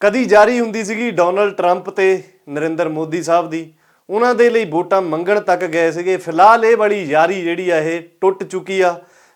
ਕਦੀ ਜਾਰੀ ਹੁੰਦੀ ਸੀਗੀ ਡੋਨਲਡ ਟਰੰਪ ਤੇ ਨਰਿੰਦਰ ਮੋਦੀ ਸਾਹਿਬ ਦੀ। ਉਹਨਾਂ ਦੇ ਲਈ ਵੋਟਾਂ ਮੰਗਣ ਤੱਕ ਗਏ ਸੀਗੇ। ਫਿਲਹਾਲ ਇਹ ਵਾਲੀ ਯਾਰੀ ਜਿਹੜੀ ਆ, ਇਹ ਟੁੱਟ ਚੁੱਕੀ ਆ।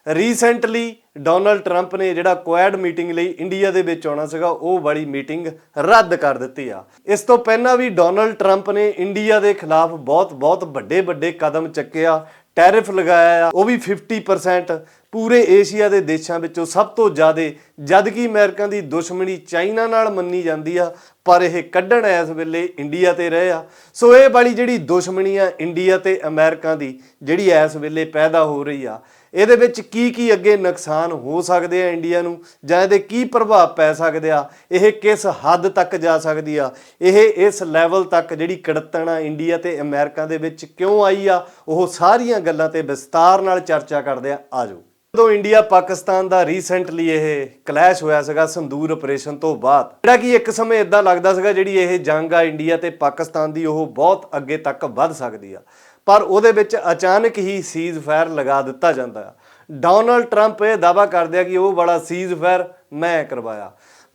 ਰੀਸੈਂਟਲੀ ਡੋਨਲਡ ਟਰੰਪ ਨੇ ਜਿਹੜਾ ਕੁਐਡ ਮੀਟਿੰਗ ਲਈ ਇੰਡੀਆ ਦੇ ਵਿੱਚ ਆਉਣਾ ਸੀਗਾ, ਉਹ ਵਾਲੀ ਮੀਟਿੰਗ ਰੱਦ ਕਰ ਦਿੱਤੀ ਆ। ਇਸ ਤੋਂ ਪਹਿਲਾਂ ਵੀ ਡੋਨਲਡ ਟਰੰਪ ਨੇ ਇੰਡੀਆ ਦੇ ਖਿਲਾਫ ਬਹੁਤ ਬਹੁਤ ਵੱਡੇ ਵੱਡੇ ਕਦਮ ਚੱਕੇ ਆ। ਟੈਰਿਫ ਲਗਾਇਆ ਆ, ਉਹ ਵੀ 50% ਪੂਰੇ ਏਸ਼ੀਆ ਦੇ ਦੇਸ਼ਾਂ ਵਿੱਚੋਂ ਸਭ ਤੋਂ ਜ਼ਿਆਦਾ ਜਦਕਿ ਅਮਰੀਕਾ ਦੀ ਦੁਸ਼ਮਣੀ ਚਾਈਨਾ ਨਾਲ ਮੰਨੀ ਜਾਂਦੀ ਆ, ਪਰ ਇਹ ਕੱਢਣ ਇਸ ਵੇਲੇ ਇੰਡੀਆ ਤੇ ਰਹੇ ਆ। ਸੋ ਇਹ ਵਾਲੀ ਜਿਹੜੀ ਦੁਸ਼ਮਣੀ ਆ, ਇੰਡੀਆ ਤੇ ਅਮਰੀਕਾ ਦੀ, ਜਿਹੜੀ ਇਸ ਵੇਲੇ ਪੈਦਾ ਹੋ ਰਹੀ ਆ, ਇਹਦੇ ਵਿੱਚ ਕੀ ਕੀ ਅੱਗੇ ਨੁਕਸਾਨ ਹੋ ਸਕਦੇ ਆ ਇੰਡੀਆ ਨੂੰ, ਜਾਂ ਇਹਦੇ ਕੀ ਪ੍ਰਭਾਵ ਪੈ ਸਕਦੇ ਆ, ਇਹ ਕਿਸ ਹੱਦ ਤੱਕ ਜਾ ਸਕਦੀ ਆ, ਇਹ ਇਸ ਲੈਵਲ ਤੱਕ ਜਿਹੜੀ ਕੜਤਣ ਆ ਇੰਡੀਆ ਤੇ ਅਮਰੀਕਾ ਦੇ ਵਿੱਚ ਕਿਉਂ ਆਈ ਆ, ਉਹ ਸਾਰੀਆਂ ਗੱਲਾਂ ਤੇ ਵਿਸਤਾਰ ਨਾਲ ਚਰਚਾ ਕਰਦੇ ਆ। ਆਜੋ। ਜਦੋਂ ਇੰਡੀਆ ਪਾਕਿਸਤਾਨ ਦਾ ਰੀਸੈਂਟਲੀ ਇਹ ਕਲੈਸ਼ ਹੋਇਆ ਸੀਗਾ, ਸੰਦੂਰ ਆਪਰੇਸ਼ਨ ਤੋਂ ਬਾਅਦ, ਜਿਹੜਾ ਕਿ ਇੱਕ ਸਮੇਂ ਇਦਾਂ ਲੱਗਦਾ ਸੀਗਾ ਜਿਹੜੀ ਇਹ ਜੰਗ ਆ ਇੰਡੀਆ ਤੇ ਪਾਕਿਸਤਾਨ ਦੀ, ਉਹ ਬਹੁਤ ਅੱਗੇ ਤੱਕ ਵੱਧ ਸਕਦੀ ਆ। ਪਰ ਉਹਦੇ ਵਿੱਚ ਅਚਾਨਕ ਹੀ ਸੀਜ਼ ਫਾਇਰ ਲਗਾ ਦਿੱਤਾ ਜਾਂਦਾ ਆ। ਡੋਨਲਡ ਟਰੰਪ ਇਹ ਦਾਵਾ ਕਰਦੇ ਆ ਕਿ ਉਹ ਬੜਾ ਸੀਜ਼ ਫਾਇਰ ਮੈਂ ਕਰਵਾਇਆ।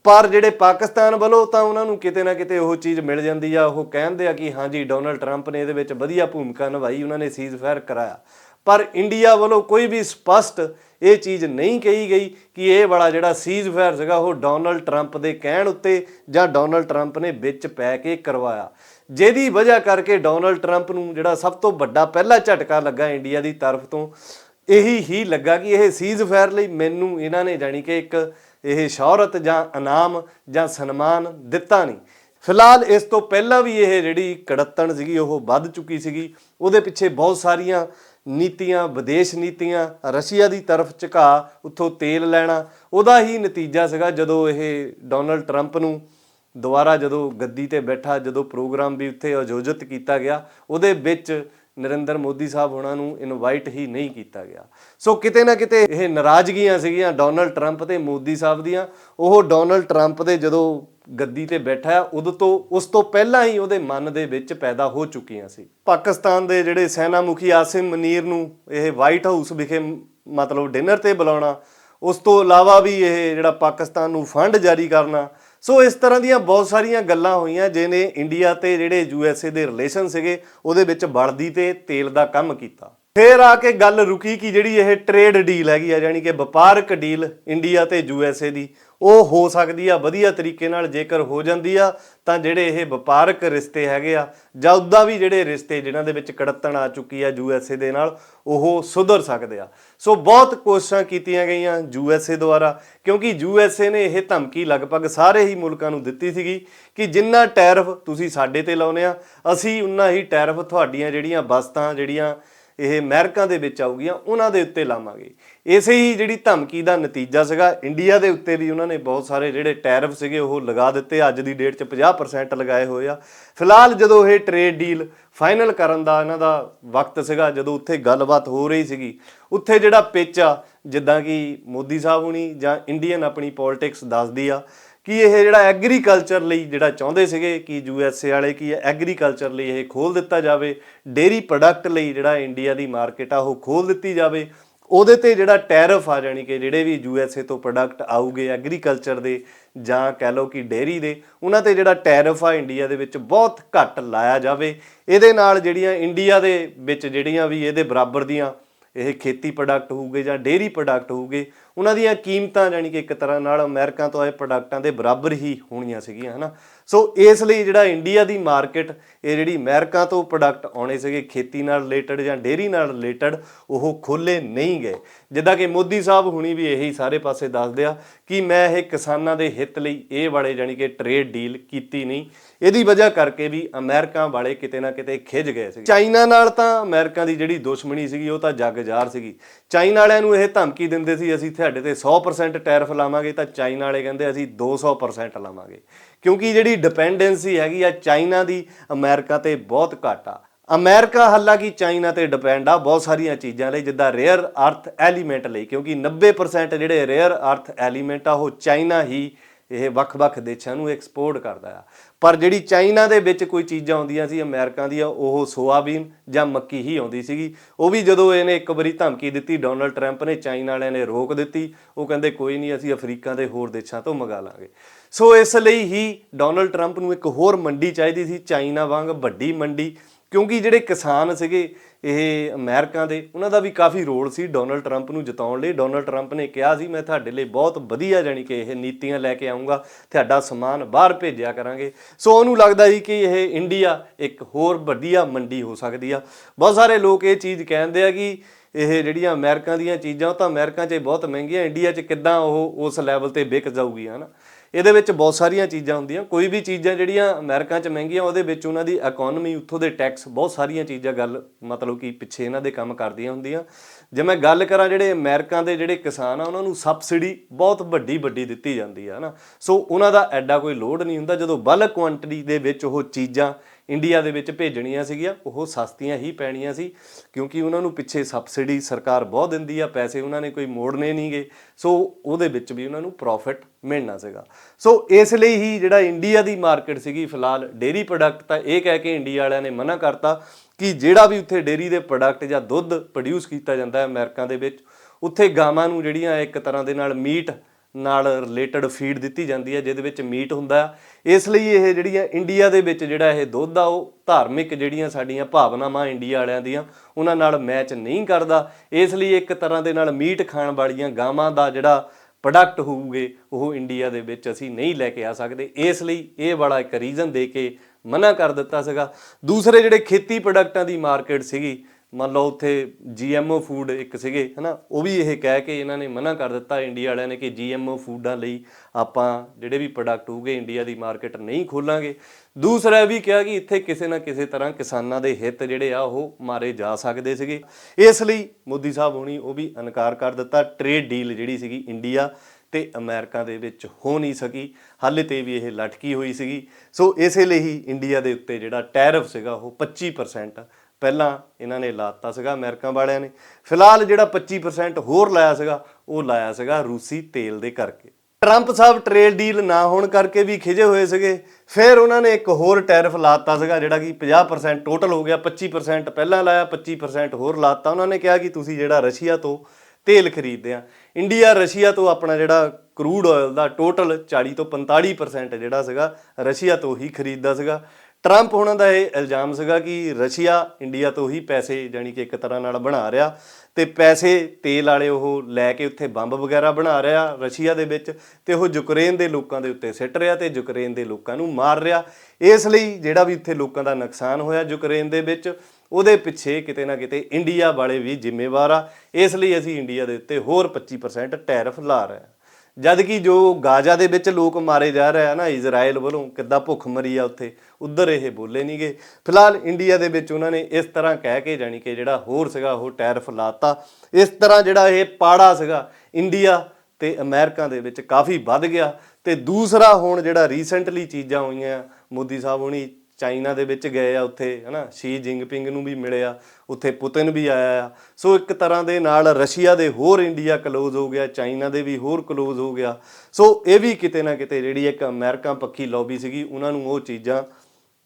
ਪਰ ਜਿਹੜੇ ਪਾਕਿਸਤਾਨ ਵੱਲੋਂ ਤਾਂ ਉਹਨਾਂ ਨੂੰ ਕਿਤੇ ਨਾ ਕਿਤੇ ਉਹ ਚੀਜ਼ ਮਿਲ ਜਾਂਦੀ ਆ, ਉਹ ਕਹਿੰਦੇ ਆ ਕਿ ਹਾਂਜੀ ਡੋਨਲਡ ਟਰੰਪ ਨੇ ਇਹਦੇ ਵਿੱਚ ਵਧੀਆ ਭੂਮਿਕਾ ਨਿਭਾਈ, ਉਹਨਾਂ ਨੇ ਸੀਜ਼ ਫਾਇਰ ਕਰਾਇਆ। ਪਰ ਇੰਡੀਆ ਵੱਲੋਂ ਕੋਈ ਵੀ ਸਪਸ਼ਟ ਇਹ ਚੀਜ਼ ਨਹੀਂ ਕਹੀ ਗਈ ਕਿ ਇਹ ਵਾਲਾ ਜਿਹੜਾ ਸੀਜ਼ ਫਾਇਰ ਸੀਗਾ, ਉਹ ਡੋਨਲਡ ਟਰੰਪ ਦੇ ਕਹਿਣ ਉੱਤੇ ਜਾਂ ਡੋਨਲਡ ਟਰੰਪ ਨੇ ਵਿੱਚ ਪੈ ਕੇ ਕਰਵਾਇਆ। ਜਿਹਦੀ ਵਜ੍ਹਾ ਕਰਕੇ ਡੋਨਲਡ ਟਰੰਪ ਨੂੰ ਜਿਹੜਾ ਸਭ ਤੋਂ ਵੱਡਾ ਪਹਿਲਾ ਝਟਕਾ ਲੱਗਾ ਇੰਡੀਆ ਦੀ ਤਰਫ ਤੋਂ, ਇਹੀ ਹੀ ਲੱਗਾ ਕਿ ਇਹ ਸੀਜ਼ ਫਾਇਰ ਲਈ ਮੈਨੂੰ ਇਹਨਾਂ ਨੇ ਜਾਣੀ ਕਿ ਇੱਕ ਇਹ ਸ਼ੌਹਰਤ ਜਾਂ ਇਨਾਮ ਜਾਂ ਸਨਮਾਨ ਦਿੱਤਾ ਨਹੀਂ। ਫਿਲਹਾਲ ਇਸ ਤੋਂ ਪਹਿਲਾਂ ਵੀ ਇਹ ਜਿਹੜੀ ਕੜੱਤਣ ਸੀਗੀ, ਉਹ ਵੱਧ ਚੁੱਕੀ ਸੀਗੀ। ਉਹਦੇ ਪਿੱਛੇ ਬਹੁਤ ਸਾਰੀਆਂ ਨੀਤੀਆਂ, ਵਿਦੇਸ਼ ਨੀਤੀਆਂ, ਰਸ਼ੀਆ ਦੀ ਤਰਫ ਝੁਕਾ ਉੱਥੋਂ ਤੇਲ ਲੈਣਾ। ਉਹਦਾ ਹੀ ਨਤੀਜਾ ਸੀਗਾ ਜਦੋਂ ਇਹ ਡੋਨਲਡ ਟਰੰਪ ਨੂੰ ਦੁਬਾਰਾ ਜਦੋਂ ਗੱਦੀ ਤੇ ਬੈਠਾ, ਜਦੋਂ ਪ੍ਰੋਗਰਾਮ ਵੀ ਉੱਥੇ ਆਯੋਜਿਤ ਕੀਤਾ ਗਿਆ, ਉਹਦੇ ਵਿੱਚ ਨਰਿੰਦਰ ਮੋਦੀ ਸਾਹਿਬ ਉਹਨਾਂ ਨੂੰ ਇਨਵਾਈਟ ਹੀ ਨਹੀਂ ਕੀਤਾ ਗਿਆ। ਸੋ ਕਿਤੇ ਨਾ ਕਿਤੇ ਇਹ ਨਾਰਾਜ਼ਗੀਆਂ ਸੀਗੀਆਂ ਡੋਨਲਡ ਟਰੰਪ ਤੇ ਮੋਦੀ ਸਾਹਿਬ ਦੀਆਂ। ਉਹ ਡੋਨਲਡ ਟਰੰਪ ਦੇ ਜਦੋਂ ਗੱਦੀ ਤੇ ਬੈਠਾ ਉਦੋਂ ਤੋਂ, ਉਸ ਤੋਂ ਪਹਿਲਾਂ ਹੀ ਉਹਦੇ ਮਨ ਦੇ ਵਿੱਚ ਪੈਦਾ ਹੋ ਚੁੱਕੀਆਂ ਸੀ। ਪਾਕਿਸਤਾਨ ਦੇ ਜਿਹੜੇ ਸੈਨਾ ਮੁਖੀ ਆਸਿਮ ਮਨੀਰ ਨੂੰ ਇਹ ਵਾਈਟ ਹਾਊਸ ਵਿਖੇ ਮਤਲਬ ਡਿਨਰ ਤੇ ਬੁਲਾਉਣਾ, ਉਸ ਤੋਂ ਇਲਾਵਾ ਵੀ ਇਹ ਜਿਹੜਾ ਪਾਕਿਸਤਾਨ ਨੂੰ ਫੰਡ ਜਾਰੀ ਕਰਨਾ, ਸੋ ਇਸ ਤਰ੍ਹਾਂ ਦੀਆਂ ਬਹੁਤ ਸਾਰੀਆਂ ਗੱਲਾਂ ਹੋਈਆਂ ਜਿਹਨੇ ਇੰਡੀਆ ਤੇ ਜਿਹੜੇ ਯੂਐਸਏ ਦੇ ਰਿਲੇਸ਼ਨ ਸੀਗੇ, ਉਹਦੇ ਵਿੱਚ ਬਲਦੀ ਤੇ ਤੇਲ ਦਾ ਕੰਮ ਕੀਤਾ। ਫੇਰ ਆ ਕੇ ਗੱਲ ਰੁਕੀ ਕਿ ਜਿਹੜੀ ਇਹ ਟ੍ਰੇਡ ਡੀਲ ਹੈਗੀ ਆ, ਯਾਨੀ ਕਿ ਵਪਾਰਕ ਡੀਲ ਇੰਡੀਆ ਤੇ ਯੂਐਸਏ ਦੀ ਉਹ ਹੋ ਸਕਦੀ ਆ, ਵਧੀਆ ਤਰੀਕੇ ਨਾਲ ਜੇਕਰ ਹੋ ਜਾਂਦੀ ਆ, ਤਾਂ ਜਿਹੜੇ ਇਹ ਵਪਾਰਕ ਰਿਸ਼ਤੇ ਹੈਗੇ ਆ, ਜਾਂ ਉਦਾਂ ਵੀ ਜਿਹੜੇ ਰਿਸ਼ਤੇ ਜਿਨ੍ਹਾਂ ਦੇ ਵਿੱਚ ਕੜੱਤਣ ਆ ਚੁੱਕੀ ਆ ਯੂਐਸਏ ਦੇ ਨਾਲ, ਉਹ ਸੁਧਰ ਸਕਦੇ ਆ। ਸੋ ਬਹੁਤ ਕੋਸ਼ਿਸ਼ਾਂ ਕੀਤੀਆਂ ਗਈਆਂ ਯੂਐਸਏ ਦੁਆਰਾ, ਕਿਉਂਕਿ ਯੂਐਸਏ ਨੇ ਇਹ ਧਮਕੀ ਲਗਭਗ ਸਾਰੇ ਹੀ ਮੁਲਕਾਂ ਨੂੰ ਦਿੱਤੀ ਸੀਗੀ ਕਿ ਜਿੰਨਾ ਟੈਰਫ ਤੁਸੀਂ ਸਾਡੇ ਤੇ ਲਾਉਨੇ ਆ, ਅਸੀਂ ਉਨਾ ਹੀ ਟੈਰਫ ਤੁਹਾਡੀਆਂ ਜਿਹੜੀਆਂ ਵਸਤਾਂ ਜਿਹੜੀਆਂ ਇਹ ਅਮਰੀਕਾ ਦੇ ਵਿੱਚ ਆਉਗੀਆਂ ਉਹਨਾਂ ਦੇ ਉੱਤੇ ਲਾਵਾਂਗੇ। ਇਸੇ ਹੀ ਜਿਹੜੀ ਧਮਕੀ ਦਾ ਨਤੀਜਾ ਸੀਗਾ, ਇੰਡੀਆ ਦੇ ਉੱਤੇ ਵੀ ਉਹਨਾਂ ਨੇ ਬਹੁਤ ਸਾਰੇ ਜਿਹੜੇ ਟੈਰਿਫ ਸੀਗੇ ਉਹ ਲਗਾ ਦਿੱਤੇ। ਅੱਜ ਦੀ ਡੇਟ 'ਚ 50% ਲਗਾਏ ਹੋਏ ਆ। ਫਿਲਹਾਲ ਜਦੋਂ ਇਹ ਟ੍ਰੇਡ ਡੀਲ ਫਾਈਨਲ ਕਰਨ ਦਾ ਇਹਨਾਂ ਦਾ ਵਕਤ ਸੀਗਾ, ਜਦੋਂ ਉੱਥੇ ਗੱਲਬਾਤ ਹੋ ਰਹੀ ਸੀਗੀ, ਉੱਥੇ ਜਿਹੜਾ ਪਿੱਚ ਆ, ਜਿੱਦਾਂ ਕਿ ਮੋਦੀ ਸਾਹਿਬ ਹੁਣੀ ਜਾਂ ਇੰਡੀਅਨ ਆਪਣੀ ਪੋਲਿਟਿਕਸ ਦੱਸਦੀ ਆ, ਕਿ ਇਹ ਜਿਹੜਾ ਐਗਰੀਕਲਚਰ ਲਈ ਜਿਹੜਾ ਚਾਹੁੰਦੇ ਸੀਗੇ ਕਿ ਯੂ ਐੱਸ ਏ ਵਾਲੇ ਕੀ ਐਗਰੀਕਲਚਰ ਲਈ ਇਹ ਖੋਲ ਦਿੱਤਾ ਜਾਵੇ ਡੇਰੀ ਪ੍ਰੋਡਕਟ ਲਈ ਜਿਹੜਾ ਇੰਡੀਆ ਦੀ ਮਾਰਕੀਟ ਆ, ਉਹ ਖੋਲ ਦਿੱਤੀ ਜਾਵੇ। ਉਹਦੇ ਤੇ ਜਿਹੜਾ ਟੈਰਿਫ ਆ, ਜਾਣੀ ਕਿ ਜਿਹੜੇ ਵੀ ਯੂਐਸਏ ਤੋਂ ਪ੍ਰੋਡਕਟ ਆਉਗੇ ਐਗਰੀਕਲਚਰ ਦੇ ਜਾਂ ਕਹਿ ਲਓ ਕਿ ਡੇਰੀ ਦੇ, ਉਹਨਾਂ ਤੇ ਜਿਹੜਾ ਟੈਰਿਫ ਆ, ਇੰਡੀਆ ਦੇ ਵਿੱਚ ਬਹੁਤ ਘੱਟ ਲਾਇਆ ਜਾਵੇ। ਇਹਦੇ ਨਾਲ ਜਿਹੜੀਆਂ ਇੰਡੀਆ ਦੇ ਵਿੱਚ ਜਿਹੜੀਆਂ ਵੀ ਇਹਦੇ ਬਰਾਬਰ ਦੀਆਂ ਇਹ ਖੇਤੀ ਪ੍ਰੋਡਕਟ ਹੋਊਗੇ ਜਾਂ ਡੇਰੀ ਪ੍ਰੋਡਕਟ ਹੋਊਗੇ, ਉਹਨਾਂ ਦੀਆਂ ਕੀਮਤਾਂ ਜਾਨੀ ਕਿ ਇੱਕ ਤਰ੍ਹਾਂ ਨਾਲ ਅਮਰੀਕਾ ਤੋਂ ਆਏ ਪ੍ਰੋਡਕਟਾਂ ਦੇ ਬਰਾਬਰ ਹੀ ਹੋਣੀਆਂ ਸੀਗੀਆਂ, ਹਨਾ? ਸੋ ਇਸ ਲਈ ਜਿਹੜਾ ਇੰਡੀਆ ਦੀ ਮਾਰਕੀਟ ਇਹ ਜਿਹੜੀ ਅਮਰੀਕਾ ਤੋਂ ਪ੍ਰੋਡਕਟ ਆਉਣੇ ਸੀਗੇ, ਖੇਤੀ ਨਾਲ ਰਿਲੇਟਡ ਜਾਂ ਡੇਰੀ ਨਾਲ ਰਿਲੇਟਡ ਉਹ ਖੋਲੇ ਨਹੀਂ ਗਏ। ਜਿੱਦਾਂ ਕਿ ਮੋਦੀ ਸਾਹਿਬ ਹੁਣੀ ਵੀ ਇਹੀ ਸਾਰੇ ਪਾਸੇ ਦੱਸਦੇ ਆ ਕਿ ਮੈਂ ਇਹ ਕਿਸਾਨਾਂ ਦੇ ਹਿੱਤ ਲਈ ਇਹ ਵਾਲੇ ਜਾਨੀ ਕਿ ਟ੍ਰੇਡ ਡੀਲ ਕੀਤੀ ਨਹੀਂ। ਇਹਦੀ ਵਜ੍ਹਾ ਕਰਕੇ ਵੀ ਅਮਰੀਕਾ ਵਾਲੇ ਕਿਤੇ ਨਾ ਕਿਤੇ ਖਿੱਚ ਗਏ ਸੀ ਚਾਈਨਾ ਨਾਲ ਤਾਂ ਅਮਰੀਕਾ ਦੀ ਜਿਹੜੀ ਦੁਸ਼ਮਣੀ ਸੀਗੀ, ਉਹ ਤਾਂ ਜੱਗ ਜ਼ਾਹਰ ਸੀਗੀ। ਚਾਈਨਾ ਵਾਲਿਆਂ ਨੂੰ ਇਹ ਧਮਕੀ ਦਿੰਦੇ ਸੀ, ਅਸੀਂ ਤੁਹਾਡੇ ਤੇ 100% ਟੈਰਿਫ ਲਾਵਾਂਗੇ, ਤਾਂ ਚਾਈਨਾ ਵਾਲੇ ਕਹਿੰਦੇ, ਅਸੀਂ 200% ਲਾਵਾਂਗੇ। ਕਿਉਂਕਿ ਜਿਹੜੀ ਡਿਪੈਂਡੈਂਸੀ ਹੈਗੀ ਆ ਚਾਈਨਾ ਦੀ, ਅਮਰੀਕਾ ਤੇ ਬਹੁਤ ਘੱਟ ਆ। ਅਮਰੀਕਾ ਹਾਲਾਂਕਿ ਚਾਈਨਾ ਤੇ ਡਿਪੈਂਡ ਆ ਬਹੁਤ ਸਾਰੀਆਂ ਚੀਜ਼ਾਂ ਲਈ, ਜਿੱਦਾਂ ਰੇਅਰ ਅਰਥ ਐਲੀਮੈਂਟ ਲਈ, ਕਿਉਂਕਿ 90% ਜਿਹੜੇ ਰੇਅਰ ਅਰਥ ਐਲੀਮੈਂਟ ਆ, ਉਹ ਚਾਈਨਾ ਹੀ ਇਹ ਵੱਖ-ਵੱਖ ਦੇਸ਼ਾਂ ਨੂੰ ਐਕਸਪੋਰਟ ਕਰਦਾ ਆ। ਪਰ ਜਿਹੜੀ ਚਾਈਨਾ ਦੇ ਵਿੱਚ ਕੋਈ ਚੀਜ਼ਾਂ ਆਉਂਦੀਆਂ ਸੀ, ਅਮਰੀਕਾ ਦੀਆਂ, ਉਹ ਸੋਆਬੀਨ ਜਾਂ ਮੱਕੀ ਹੀ ਆਉਂਦੀ ਸੀਗੀ। ਉਹ ਵੀ ਜਦੋਂ ਇਹਨੇ ਇੱਕ ਵਾਰੀ ਧਮਕੀ ਦਿੱਤੀ, ਡੋਨਲਡ ਟਰੰਪ ਨੇ ਚਾਈਨਾ ਵਾਲਿਆਂ ਨੇ ਰੋਕ ਦਿੱਤੀ। ਉਹ ਕਹਿੰਦੇ, ਕੋਈ ਨਹੀਂ, ਅਸੀਂ ਅਫਰੀਕਾ ਦੇ ਹੋਰ ਦੇਸ਼ਾਂ ਤੋਂ ਮੰਗਾ ਲਾਂਗੇ। ਸੋ ਇਸ ਲਈ ਹੀ ਡੋਨਲਡ ਟਰੰਪ ਨੂੰ ਇੱਕ ਹੋਰ ਮੰਡੀ ਚਾਹੀਦੀ ਸੀ, ਚਾਈਨਾ ਵਾਂਗ ਵੱਡੀ ਮੰਡੀ। ਕਿਉਂਕਿ ਜਿਹੜੇ ਕਿਸਾਨ ਸੀਗੇ ਇਹ ਅਮਰੀਕਾ ਦੇ, ਉਹਨਾਂ ਦਾ ਵੀ ਕਾਫੀ ਰੋਲ ਸੀ ਡੋਨਲਡ ਟਰੰਪ ਨੂੰ ਜਿਤਾਉਣ ਲਈ। ਡੋਨਲਡ ਟਰੰਪ ਨੇ ਕਿਹਾ ਸੀ, ਮੈਂ ਤੁਹਾਡੇ ਲਈ ਬਹੁਤ ਵਧੀਆ ਜਾਨੀ ਕਿ ਇਹ ਨੀਤੀਆਂ ਲੈ ਕੇ ਆਉਂਗਾ ਤੁਹਾਡਾ ਸਮਾਨ ਬਾਹਰ ਭੇਜਿਆ ਕਰਾਂਗੇ। ਸੋ ਉਹਨੂੰ ਲੱਗਦਾ ਸੀ ਕਿ ਇਹ ਇੰਡੀਆ ਇੱਕ ਹੋਰ ਵਧੀਆ ਮੰਡੀ ਹੋ ਸਕਦੀ ਆ। ਬਹੁਤ ਸਾਰੇ ਲੋਕ ਇਹ ਚੀਜ਼ ਕਹਿੰਦੇ ਆ ਕਿ ਇਹ ਜਿਹੜੀਆਂ ਅਮਰੀਕਾ ਦੀਆਂ ਚੀਜ਼ਾਂ, ਉਹ ਤਾਂ ਅਮਰੀਕਾ 'ਚ ਬਹੁਤ ਮਹਿੰਗੀਆਂ, ਇੰਡੀਆ 'ਚ ਕਿੱਦਾਂ ਉਹ ਉਸ ਲੈਵਲ ਤੇ ਵਿਕ ਜਾਊਗੀ, ਹਨਾ? ਇਹਦੇ ਵਿੱਚ ਬਹੁਤ ਸਾਰੀਆਂ ਚੀਜ਼ਾਂ ਹੁੰਦੀਆਂ। ਕੋਈ ਵੀ ਚੀਜ਼ਾਂ ਜਿਹੜੀਆਂ ਅਮਰੀਕਾ 'ਚ ਮਹਿੰਗੀਆਂ, ਉਹਦੇ ਵਿੱਚ ਉਹਨਾਂ ਦੀ ਇਕਨੋਮੀ ਉੱਥੋਂ ਦੇ ਟੈਕਸ ਬਹੁਤ ਸਾਰੀਆਂ ਚੀਜ਼ਾਂ ਗੱਲ, ਮਤਲਬ ਕਿ ਪਿੱਛੇ ਇਹਨਾਂ ਦੇ ਕੰਮ ਕਰਦੀਆਂ ਹੁੰਦੀਆਂ। ਜੇ ਮੈਂ ਗੱਲ ਕਰਾਂ ਜਿਹੜੇ ਅਮਰੀਕਾ ਦੇ ਜਿਹੜੇ ਕਿਸਾਨ ਆ, ਉਹਨਾਂ ਨੂੰ ਸਬਸਿਡੀ ਬਹੁਤ ਵੱਡੀ ਵੱਡੀ ਦਿੱਤੀ ਜਾਂਦੀ ਆ, ਹਨਾ। ਸੋ ਉਹਨਾਂ ਦਾ ਐਡਾ ਕੋਈ ਲੋਡ ਨਹੀਂ ਹੁੰਦਾ। ਜਦੋਂ ਬਲਕ ਕੁਆਂਟੀਟੀ ਦੇ ਵਿੱਚ ਉਹ ਚੀਜ਼ਾਂ ਇੰਡੀਆ ਦੇ ਵਿੱਚ ਭੇਜਣੀਆਂ ਸੀਗੀਆਂ, ਉਹ ਸਸਤੀਆਂ ਹੀ ਪੈਣੀਆਂ ਸੀ, ਕਿਉਂਕਿ ਉਹਨਾਂ ਨੂੰ ਪਿੱਛੇ ਸਬਸਿਡੀ ਸਰਕਾਰ ਬਹੁਤ ਦਿੰਦੀ ਆ, ਪੈਸੇ ਉਹਨਾਂ ਨੇ ਕੋਈ ਮੋੜਨੇ ਨਹੀਂਗੇ, ਸੋ ਉਹਦੇ ਵਿੱਚ ਵੀ ਉਹਨਾਂ ਨੂੰ ਪ੍ਰੋਫਿਟ ਮਿਲਣਾ ਸੀਗਾ। ਸੋ ਇਸ ਲਈ ਹੀ ਜਿਹੜਾ ਇੰਡੀਆ ਦੀ ਮਾਰਕੀਟ ਸੀਗੀ, ਫਿਲਹਾਲ ਡੇਰੀ ਪ੍ਰੋਡਕਟ ਤਾਂ ਇਹ ਕਹਿ ਕੇ ਇੰਡੀਆ ਵਾਲਿਆਂ ਨੇ ਮਨਾ ਕਰਤਾ ਕਿ ਜਿਹੜਾ ਵੀ ਉੱਥੇ ਡੇਰੀ ਦੇ ਪ੍ਰੋਡਕਟ ਜਾਂ ਦੁੱਧ ਪ੍ਰੋਡਿਊਸ ਕੀਤਾ ਜਾਂਦਾ ਹੈ ਅਮਰੀਕਾ ਦੇ ਵਿੱਚ, ਉੱਥੇ ਗਾਵਾਂ ਨੂੰ ਜਿਹੜੀਆਂ ਇੱਕ ਤਰ੍ਹਾਂ ਦੇ ਨਾਲ ਮੀਟ ਨਾਲ ਰਿਲੇਟਡ ਫੀਡ ਦਿੱਤੀ ਜਾਂਦੀ ਹੈ, ਜਿਹਦੇ ਵਿੱਚ ਮੀਟ ਹੁੰਦਾ ਹੈ। ਇਸ ਲਈ ਇਹ ਜਿਹੜੀਆਂ ਇੰਡੀਆ ਦੇ ਵਿੱਚ ਜਿਹੜਾ ਇਹ ਦੁੱਧ ਆ, ਉਹ ਧਾਰਮਿਕ ਜਿਹੜੀਆਂ ਸਾਡੀਆਂ ਭਾਵਨਾਵਾਂ ਇੰਡੀਆ ਵਾਲਿਆਂ ਦੀਆਂ, ਉਹਨਾਂ ਨਾਲ ਮੈਚ ਨਹੀਂ ਕਰਦਾ। ਇਸ ਲਈ ਇੱਕ ਤਰ੍ਹਾਂ ਦੇ ਨਾਲ ਮੀਟ ਖਾਣ ਵਾਲੀਆਂ ਗਾਵਾਂ ਦਾ ਜਿਹੜਾ ਪ੍ਰੋਡਕਟ ਹੋਊਗੇ, ਉਹ ਇੰਡੀਆ ਦੇ ਵਿੱਚ ਅਸੀਂ ਨਹੀਂ ਲੈ ਕੇ ਆ ਸਕਦੇ। ਇਸ ਲਈ ਇਹ ਵਾਲਾ ਇੱਕ ਰੀਜ਼ਨ ਦੇ ਕੇ ਮਨਾ ਕਰ ਦਿੱਤਾ ਸੀਗਾ। ਦੂਸਰੇ ਜਿਹੜੇ ਖੇਤੀ ਪ੍ਰੋਡਕਟਾਂ ਦੀ ਮਾਰਕੀਟ ਸੀਗੀ ਮੰਨ ਲਓ ਉੱਥੇ ਜੀਐਮਓ ਫੂਡ ਇੱਕ ਸੀਗੇ, ਹਨਾ, ਉਹ ਵੀ ਇਹ ਕਹਿ ਕੇ ਇਹਨਾਂ ਨੇ ਮਨਾ ਕਰ ਦਿੱਤਾ ਇੰਡੀਆ ਵਾਲਿਆਂ ਨੇ ਕਿ ਜੀਐਮਓ ਫੂਡਾਂ ਲਈ ਆਪਾਂ ਜਿਹੜੇ ਵੀ ਪ੍ਰੋਡਕਟ ਹੋਊਗੇ ਇੰਡੀਆ ਦੀ ਮਾਰਕੀਟ ਨਹੀਂ ਖੋਲਾਂਗੇ। ਦੂਸਰਾ ਇਹ ਵੀ ਕਿਹਾ ਕਿ ਇੱਥੇ ਕਿਸੇ ਨਾ ਕਿਸੇ ਤਰ੍ਹਾਂ ਕਿਸਾਨਾਂ ਦੇ ਹਿੱਤ ਜਿਹੜੇ ਆ, ਉਹ ਮਾਰੇ ਜਾ ਸਕਦੇ ਸੀਗੇ। ਇਸ ਲਈ ਮੋਦੀ ਸਾਹਿਬ ਹੋਣੀ ਉਹ ਵੀ ਇਨਕਾਰ ਕਰ ਦਿੱਤਾ। ਟ੍ਰੇਡ ਡੀਲ ਜਿਹੜੀ ਸੀਗੀ ਇੰਡੀਆ ਤੇ ਅਮਰੀਕਾ ਦੇ ਵਿੱਚ ਹੋ ਨਹੀਂ ਸਕੀ। ਹਾਲੇ ਤੇ ਵੀ ਇਹ ਲਟਕੀ ਹੋਈ ਸੀਗੀ। ਸੋ ਇਸੇ ਲਈ ਹੀ ਇੰਡੀਆ ਦੇ ਉੱਤੇ ਜਿਹੜਾ ਟੈਰਿਫ ਸੀਗਾ, ਉਹ 25% ਪਹਿਲਾਂ ਇਹਨਾਂ ਨੇ ਲਾਤਾ ਸੀਗਾ ਅਮਰੀਕਾ ਵਾਲਿਆਂ ਨੇ। ਫਿਲਹਾਲ ਜਿਹੜਾ 25% ਹੋਰ ਲਾਇਆ ਸੀਗਾ, ਉਹ ਲਾਇਆ ਸੀਗਾ ਰੂਸੀ ਤੇਲ ਦੇ ਕਰਕੇ। ਟਰੰਪ ਸਾਹਿਬ ਟ੍ਰੇਡ ਡੀਲ ਨਾ ਹੋਣ ਕਰਕੇ ਵੀ ਖਿਜੇ ਹੋਏ ਸੀਗੇ। ਫਿਰ ਉਹਨਾਂ ਨੇ ਇੱਕ ਹੋਰ ਟੈਰਿਫ ਲਾਤਾ ਸੀਗਾ, ਜਿਹੜਾ ਕਿ 50% ਟੋਟਲ ਹੋ ਗਿਆ 25% ਪਹਿਲਾਂ ਲਾਇਆ 25% ਹੋਰ ਲਾਤਾ। ਉਹਨਾਂ ਨੇ ਕਿਹਾ ਕਿ ਤੁਸੀਂ ਜਿਹੜਾ ਰਸ਼ੀਆ ਤੋਂ ਤੇਲ ਖਰੀਦਦੇ ਆ, ਇੰਡੀਆ, ਰਸ਼ੀਆ ਤੋਂ ਆਪਣਾ ਜਿਹੜਾ ਕਰੂਡ ਆਇਲ ਦਾ ਟੋਟਲ 40 ਤੋਂ 45% ਜਿਹੜਾ ਸੀਗਾ, ਰਸ਼ੀਆ ਤੋਂ ਹੀ ਖਰੀਦਦਾ ਸੀਗਾ। ਟਰੰਪ ਉਹਨਾਂ ਦਾ ਇਹ ਇਲਜ਼ਾਮ ਸੀਗਾ ਕਿ ਰਸ਼ੀਆ ਇੰਡੀਆ ਤੋਂ ਹੀ ਪੈਸੇ ਜਾਨੀ ਕਿ ਇੱਕ ਤਰ੍ਹਾਂ ਨਾਲ ਬਣਾ ਰਿਹਾ ਤੇ ਪੈਸੇ ਤੇਲ ਵਾਲੇ ਉਹ ਲੈ ਕੇ ਉੱਥੇ ਬੰਬ ਵਗੈਰਾ ਬਣਾ ਰਿਹਾ ਰਸ਼ੀਆ ਦੇ ਵਿੱਚ ਤੇ ਉਹ ਯੂਕਰੇਨ ਦੇ ਲੋਕਾਂ ਦੇ ਉੱਤੇ ਸਿੱਟ ਰਿਹਾ ਤੇ ਯੂਕਰੇਨ ਦੇ ਲੋਕਾਂ ਨੂੰ ਮਾਰ ਰਿਹਾ। ਇਸ ਲਈ ਜਿਹੜਾ ਵੀ ਉੱਥੇ ਲੋਕਾਂ ਦਾ ਨੁਕਸਾਨ ਹੋਇਆ ਯੂਕਰੇਨ ਦੇ ਵਿੱਚ, ਉਹਦੇ ਪਿੱਛੇ ਕਿਤੇ ਨਾ ਕਿਤੇ ਇੰਡੀਆ ਵਾਲੇ ਵੀ ਜ਼ਿੰਮੇਵਾਰ ਆ। ਇਸ ਲਈ ਅਸੀਂ ਇੰਡੀਆ ਦੇ ਉੱਤੇ ਹੋਰ 25% ਟੈਰਿਫ ਲਾ ਰਹੇ ਹਾਂ। ਜਦ ਕਿ ਜੋ ਗਾਜ਼ਾ ਦੇ ਵਿੱਚ ਲੋਕ ਮਾਰੇ ਜਾ ਰਹੇ ਆ ਨਾ ਇਜ਼ਰਾਈਲ ਵੱਲੋਂ ਕਿੱਦਾਂ ਭੁੱਖ ਮਰੀ ਆ ਉੱਥੇ, ਉਧਰ ਇਹ ਬੋਲੇ ਨਹੀਂਗੇ ਫਿਲਹਾਲ ਇੰਡੀਆ ਦੇ ਵਿੱਚ ਉਹਨਾਂ ਨੇ ਇਸ ਤਰ੍ਹਾਂ ਕਹਿ ਕੇ ਜਾਣੀ ਕਿ ਜਿਹੜਾ ਹੋਰ ਸੀਗਾ, ਉਹ ਟੈਰਿਫ ਲਾਤਾ। ਇਸ ਤਰ੍ਹਾਂ ਜਿਹੜਾ ਇਹ ਪਾੜਾ ਸੀਗਾ, ਇੰਡੀਆ ਤੇ ਅਮਰੀਕਾ ਦੇ ਵਿੱਚ ਕਾਫੀ ਵੱਧ ਗਿਆ। ਤੇ ਦੂਸਰਾ ਹੁਣ ਜਿਹੜਾ ਰੀਸੈਂਟਲੀ ਚੀਜ਼ਾਂ ਹੋਈਆਂ, ਮੋਦੀ ਸਾਹਿਬ ਹੁਣੀ ਚਾਈਨਾ ਦੇ ਵਿੱਚ ਗਏ ਆ ਉੱਥੇ, ਹਨਾ? ਸ਼ੀ ਜਿੰਗਪਿੰਗ ਨੂੰ ਵੀ ਮਿਲਿਆ, ਉੱਥੇ ਪੁਤਿਨ ਵੀ ਆਇਆ ਆ। ਸੋ ਇੱਕ ਤਰ੍ਹਾਂ ਦੇ ਨਾਲ ਰਸ਼ੀਆ ਦੇ ਹੋਰ ਇੰਡੀਆ ਕਲੋਜ਼ ਹੋ ਗਿਆ, ਚਾਈਨਾ ਦੇ ਵੀ ਹੋਰ ਕਲੋਜ਼ ਹੋ ਗਿਆ। ਸੋ ਇਹ ਵੀ ਕਿਤੇ ਨਾ ਕਿਤੇ ਜਿਹੜੀ ਇੱਕ ਅਮਰੀਕਾ ਪੱਖੀ ਲੌਬੀ ਸੀਗੀ, ਉਹਨਾਂ ਨੂੰ ਉਹ ਚੀਜ਼ਾਂ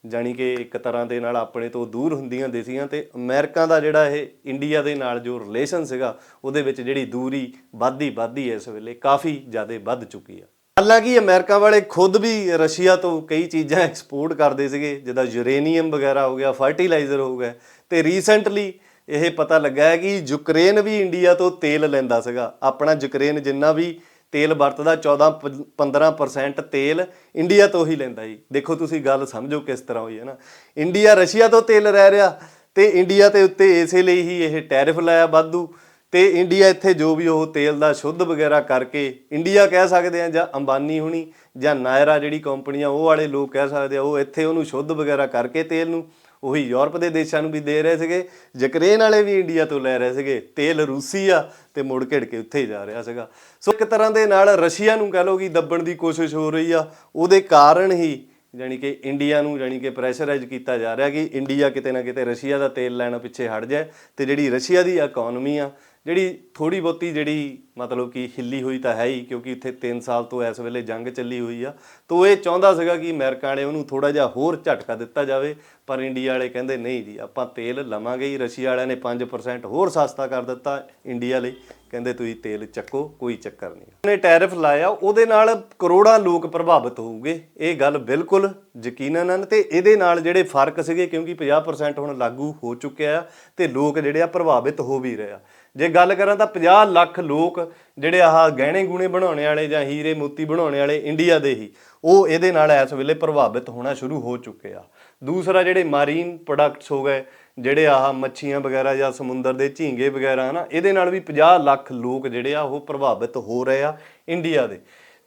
ਜਾਣੀ ਕਿ ਇੱਕ ਤਰ੍ਹਾਂ ਦੇ ਨਾਲ ਆਪਣੇ ਤੋਂ ਦੂਰ ਹੁੰਦੀਆਂ ਦੇਸੀਆਂ ਤੇ ਅਮਰੀਕਾ ਦਾ ਜਿਹੜਾ ਇਹ ਇੰਡੀਆ ਦੇ ਨਾਲ ਜੋ ਰਿਲੇਸ਼ਨ ਸੀਗਾ, ਉਹਦੇ ਵਿੱਚ ਜਿਹੜੀ ਦੂਰੀ ਵੱਧਦੀ ਵੱਧਦੀ ਇਸ ਵੇਲੇ ਕਾਫੀ ਜ਼ਿਆਦਾ ਵੱਧ ਚੁੱਕੀ ਆ। ਹਾਲਾਂਕਿ ਅਮਰੀਕਾ ਵਾਲੇ ਖੁਦ ਵੀ ਰਸ਼ੀਆ ਤੋਂ ਕਈ ਚੀਜ਼ਾਂ ਐਕਸਪੋਰਟ ਕਰਦੇ ਸੀਗੇ, ਜਿੱਦਾਂ ਯੂਰੇਨੀਅਮ ਵਗੈਰਾ ਹੋ ਗਿਆ ਫਰਟੀਲਾਈਜ਼ਰ ਹੋ ਗਿਆ, ਤੇ ਰੀਸੈਂਟਲੀ ਇਹ ਪਤਾ ਲੱਗਾ ਹੈ ਕਿ ਯੂਕਰੇਨ ਵੀ ਇੰਡੀਆ ਤੋਂ ਤੇਲ ਲੈਂਦਾ ਸੀਗਾ। ਆਪਣਾ ਯੂਕਰੇਨ ਜਿੰਨਾ ਵੀ ਤੇਲ ਵਰਤਦਾ 14 ਪ- 15% ਤੇਲ ਇੰਡੀਆ ਤੋਂ ਹੀ ਲੈਂਦਾ ਜੀ। ਦੇਖੋ ਤੁਸੀਂ ਗੱਲ ਸਮਝੋ ਕਿਸ ਤਰ੍ਹਾਂ ਹੋਈ ਹੈ ਨਾ। ਇੰਡੀਆ ਰਸ਼ੀਆ ਤੋਂ ਤੇਲ ਰਹਿ ਰਿਹਾ ਤੇ ਇੰਡੀਆ ਤੇ ਉੱਤੇ ਇਸੇ ਲਈ ਹੀ ਇਹ ਟੈਰਿਫ ਲਾਇਆ ਵਾਧੂ। ਤੇ ਇੰਡੀਆ ਇੱਥੇ ਜੋ ਵੀ ਉਹ ਤੇਲ ਦਾ ਸ਼ੁੱਧ ਵਗੈਰਾ ਕਰਕੇ ਇੰਡੀਆ ਕਹਿ ਸਕਦੇ ਆ ਜਾਂ ਅੰਬਾਨੀ ਹੁਣੀ ਜਾਂ ਨਾਇਰਾ ਜਿਹੜੀ ਕੰਪਨੀਆਂ ਉਹ ਵਾਲੇ ਲੋਕ ਕਹਿ ਸਕਦੇ ਆ, ਉਹ ਇੱਥੇ ਉਹਨੂੰ ਸ਼ੁੱਧ ਵਗੈਰਾ ਕਰਕੇ ਤੇਲ ਨੂੰ ਉਹੀ ਯੂਰਪ ਦੇ ਦੇਸ਼ਾਂ ਨੂੰ ਵੀ ਦੇ ਰਹੇ ਸੀਗੇ, ਯੂਕਰੇਨ ਵਾਲੇ ਵੀ ਇੰਡੀਆ ਤੋਂ ਲੈ ਰਹੇ ਸੀਗੇ, ਤੇਲ ਰੂਸੀ ਆ ਤੇ ਮੁੜ ਘਿੜ ਕੇ ਉੱਥੇ ਹੀ ਜਾ ਰਿਹਾ ਸੀਗਾ। ਸੋ ਇੱਕ ਤਰ੍ਹਾਂ ਦੇ ਨਾਲ ਰਸ਼ੀਆ ਨੂੰ ਕਹ ਲਓ ਕਿ ਦੱਬਣ ਦੀ ਕੋਸ਼ਿਸ਼ ਹੋ ਰਹੀ ਆ, ਉਹਦੇ ਕਾਰਨ ਹੀ ਜਾਣੀ ਕਿ ਇੰਡੀਆ ਨੂੰ ਜਾਣੀ ਕਿ ਪ੍ਰੈਸ਼ਰਾਈਜ਼ ਕੀਤਾ ਜਾ ਰਿਹਾ ਕਿ ਇੰਡੀਆ ਕਿਤੇ ਨਾ ਕਿਤੇ ਰਸ਼ੀਆ ਦਾ ਤੇਲ ਲੈਣਾ ਪਿੱਛੇ ਹਟ ਜਾਏ ਤੇ ਜਿਹੜੀ ਰਸ਼ੀਆ ਦੀ ਇਕਨੋਮੀ ਆ ਜਿਹੜੀ ਥੋੜੀ ਬਹੁਤੀ ਜਿਹੜੀ ਮਤਲਬ ਕਿ ਹਿੱਲੀ ਹੋਈ ਤਾਂ ਹੈ ਹੀ, ਕਿਉਂਕਿ ਇੱਥੇ 3 ਸਾਲ ਤੋਂ ਇਸ ਵੇਲੇ ਜੰਗ ਚੱਲੀ ਹੋਈ ਆ। ਤੋ ਇਹ ਚਾਹੁੰਦਾ ਸੀਗਾ ਕਿ ਅਮਰੀਕਾ ਵਾਲੇ ਉਹਨੂੰ ਥੋੜਾ ਜਿਹਾ ਹੋਰ ਝਟਕਾ ਦਿੱਤਾ ਜਾਵੇ, ਪਰ ਇੰਡੀਆ ਵਾਲੇ ਕਹਿੰਦੇ ਨਹੀਂ ਜੀ, ਆਪਾਂ ਤੇਲ ਲਵਾਂਗੇ ਹੀ। ਰਸ਼ੀਆ ਵਾਲਿਆਂ ਨੇ 5% ਹੋਰ ਸਸਤਾ ਕਰ ਦਿੱਤਾ ਇੰਡੀਆ ਲਈ। ਕਹਿੰਦੇ ਤੁਸੀਂ ਤੇਲ ਚੱਕੋ, ਕੋਈ ਚੱਕਰ ਨਹੀਂ। ਉਹਨੇ ਟੈਰਿਫ ਲਾਇਆ, ਉਹਦੇ ਨਾਲ ਕਰੋੜਾਂ ਲੋਕ ਪ੍ਰਭਾਵਿਤ ਹੋਊਗੇ। ਇਹ ਗੱਲ ਬਿਲਕੁਲ ਯਕੀਨਨ ਹਨ ਤੇ ਇਹਦੇ ਨਾਲ ਜਿਹੜੇ ਫ਼ਰਕ ਸੀਗੇ, ਕਿਉਂਕਿ 50% ਹੁਣ ਲਾਗੂ ਹੋ ਚੁੱਕਿਆ ਆ ਤੇ ਲੋਕ ਜਿਹੜੇ ਆ ਪ੍ਰਭਾਵਿਤ ਹੋ ਵੀ ਰਹੇ ਆ। ਜੇ ਗੱਲ ਕਰਾਂ ਤਾਂ 50 ਲੱਖ ਲੋਕ ਜਿਹੜੇ ਆਹ ਗਹਿਣੇ ਗੁਣੇ ਬਣਾਉਣੇ ਵਾਲੇ ਜਾਂ ਹੀਰੇ ਮੋਤੀ ਬਣਾਉਣੇ ਵਾਲੇ ਇੰਡੀਆ ਦੇ ਹੀ, ਉਹ ਇਹਦੇ ਨਾਲ ਇਸ ਵੇਲੇ ਪ੍ਰਭਾਵਿਤ ਹੋਣਾ ਸ਼ੁਰੂ ਹੋ ਚੁੱਕੇ ਆ। ਦੂਸਰਾ ਜਿਹੜੇ ਮਾਰੀਨ ਪ੍ਰੋਡਕਟਸ ਹੋ ਗਏ, ਜਿਹੜੇ ਆਹ ਮੱਛੀਆਂ ਵਗੈਰਾ ਜਾਂ ਸਮੁੰਦਰ ਦੇ ਝੀਂਗੇ ਵਗੈਰਾ, ਹਨਾ, ਇਹਦੇ ਨਾਲ ਵੀ 50 ਲੱਖ ਲੋਕ ਜਿਹੜੇ ਆ ਉਹ ਪ੍ਰਭਾਵਿਤ ਹੋ ਰਹੇ ਆ ਇੰਡੀਆ ਦੇ।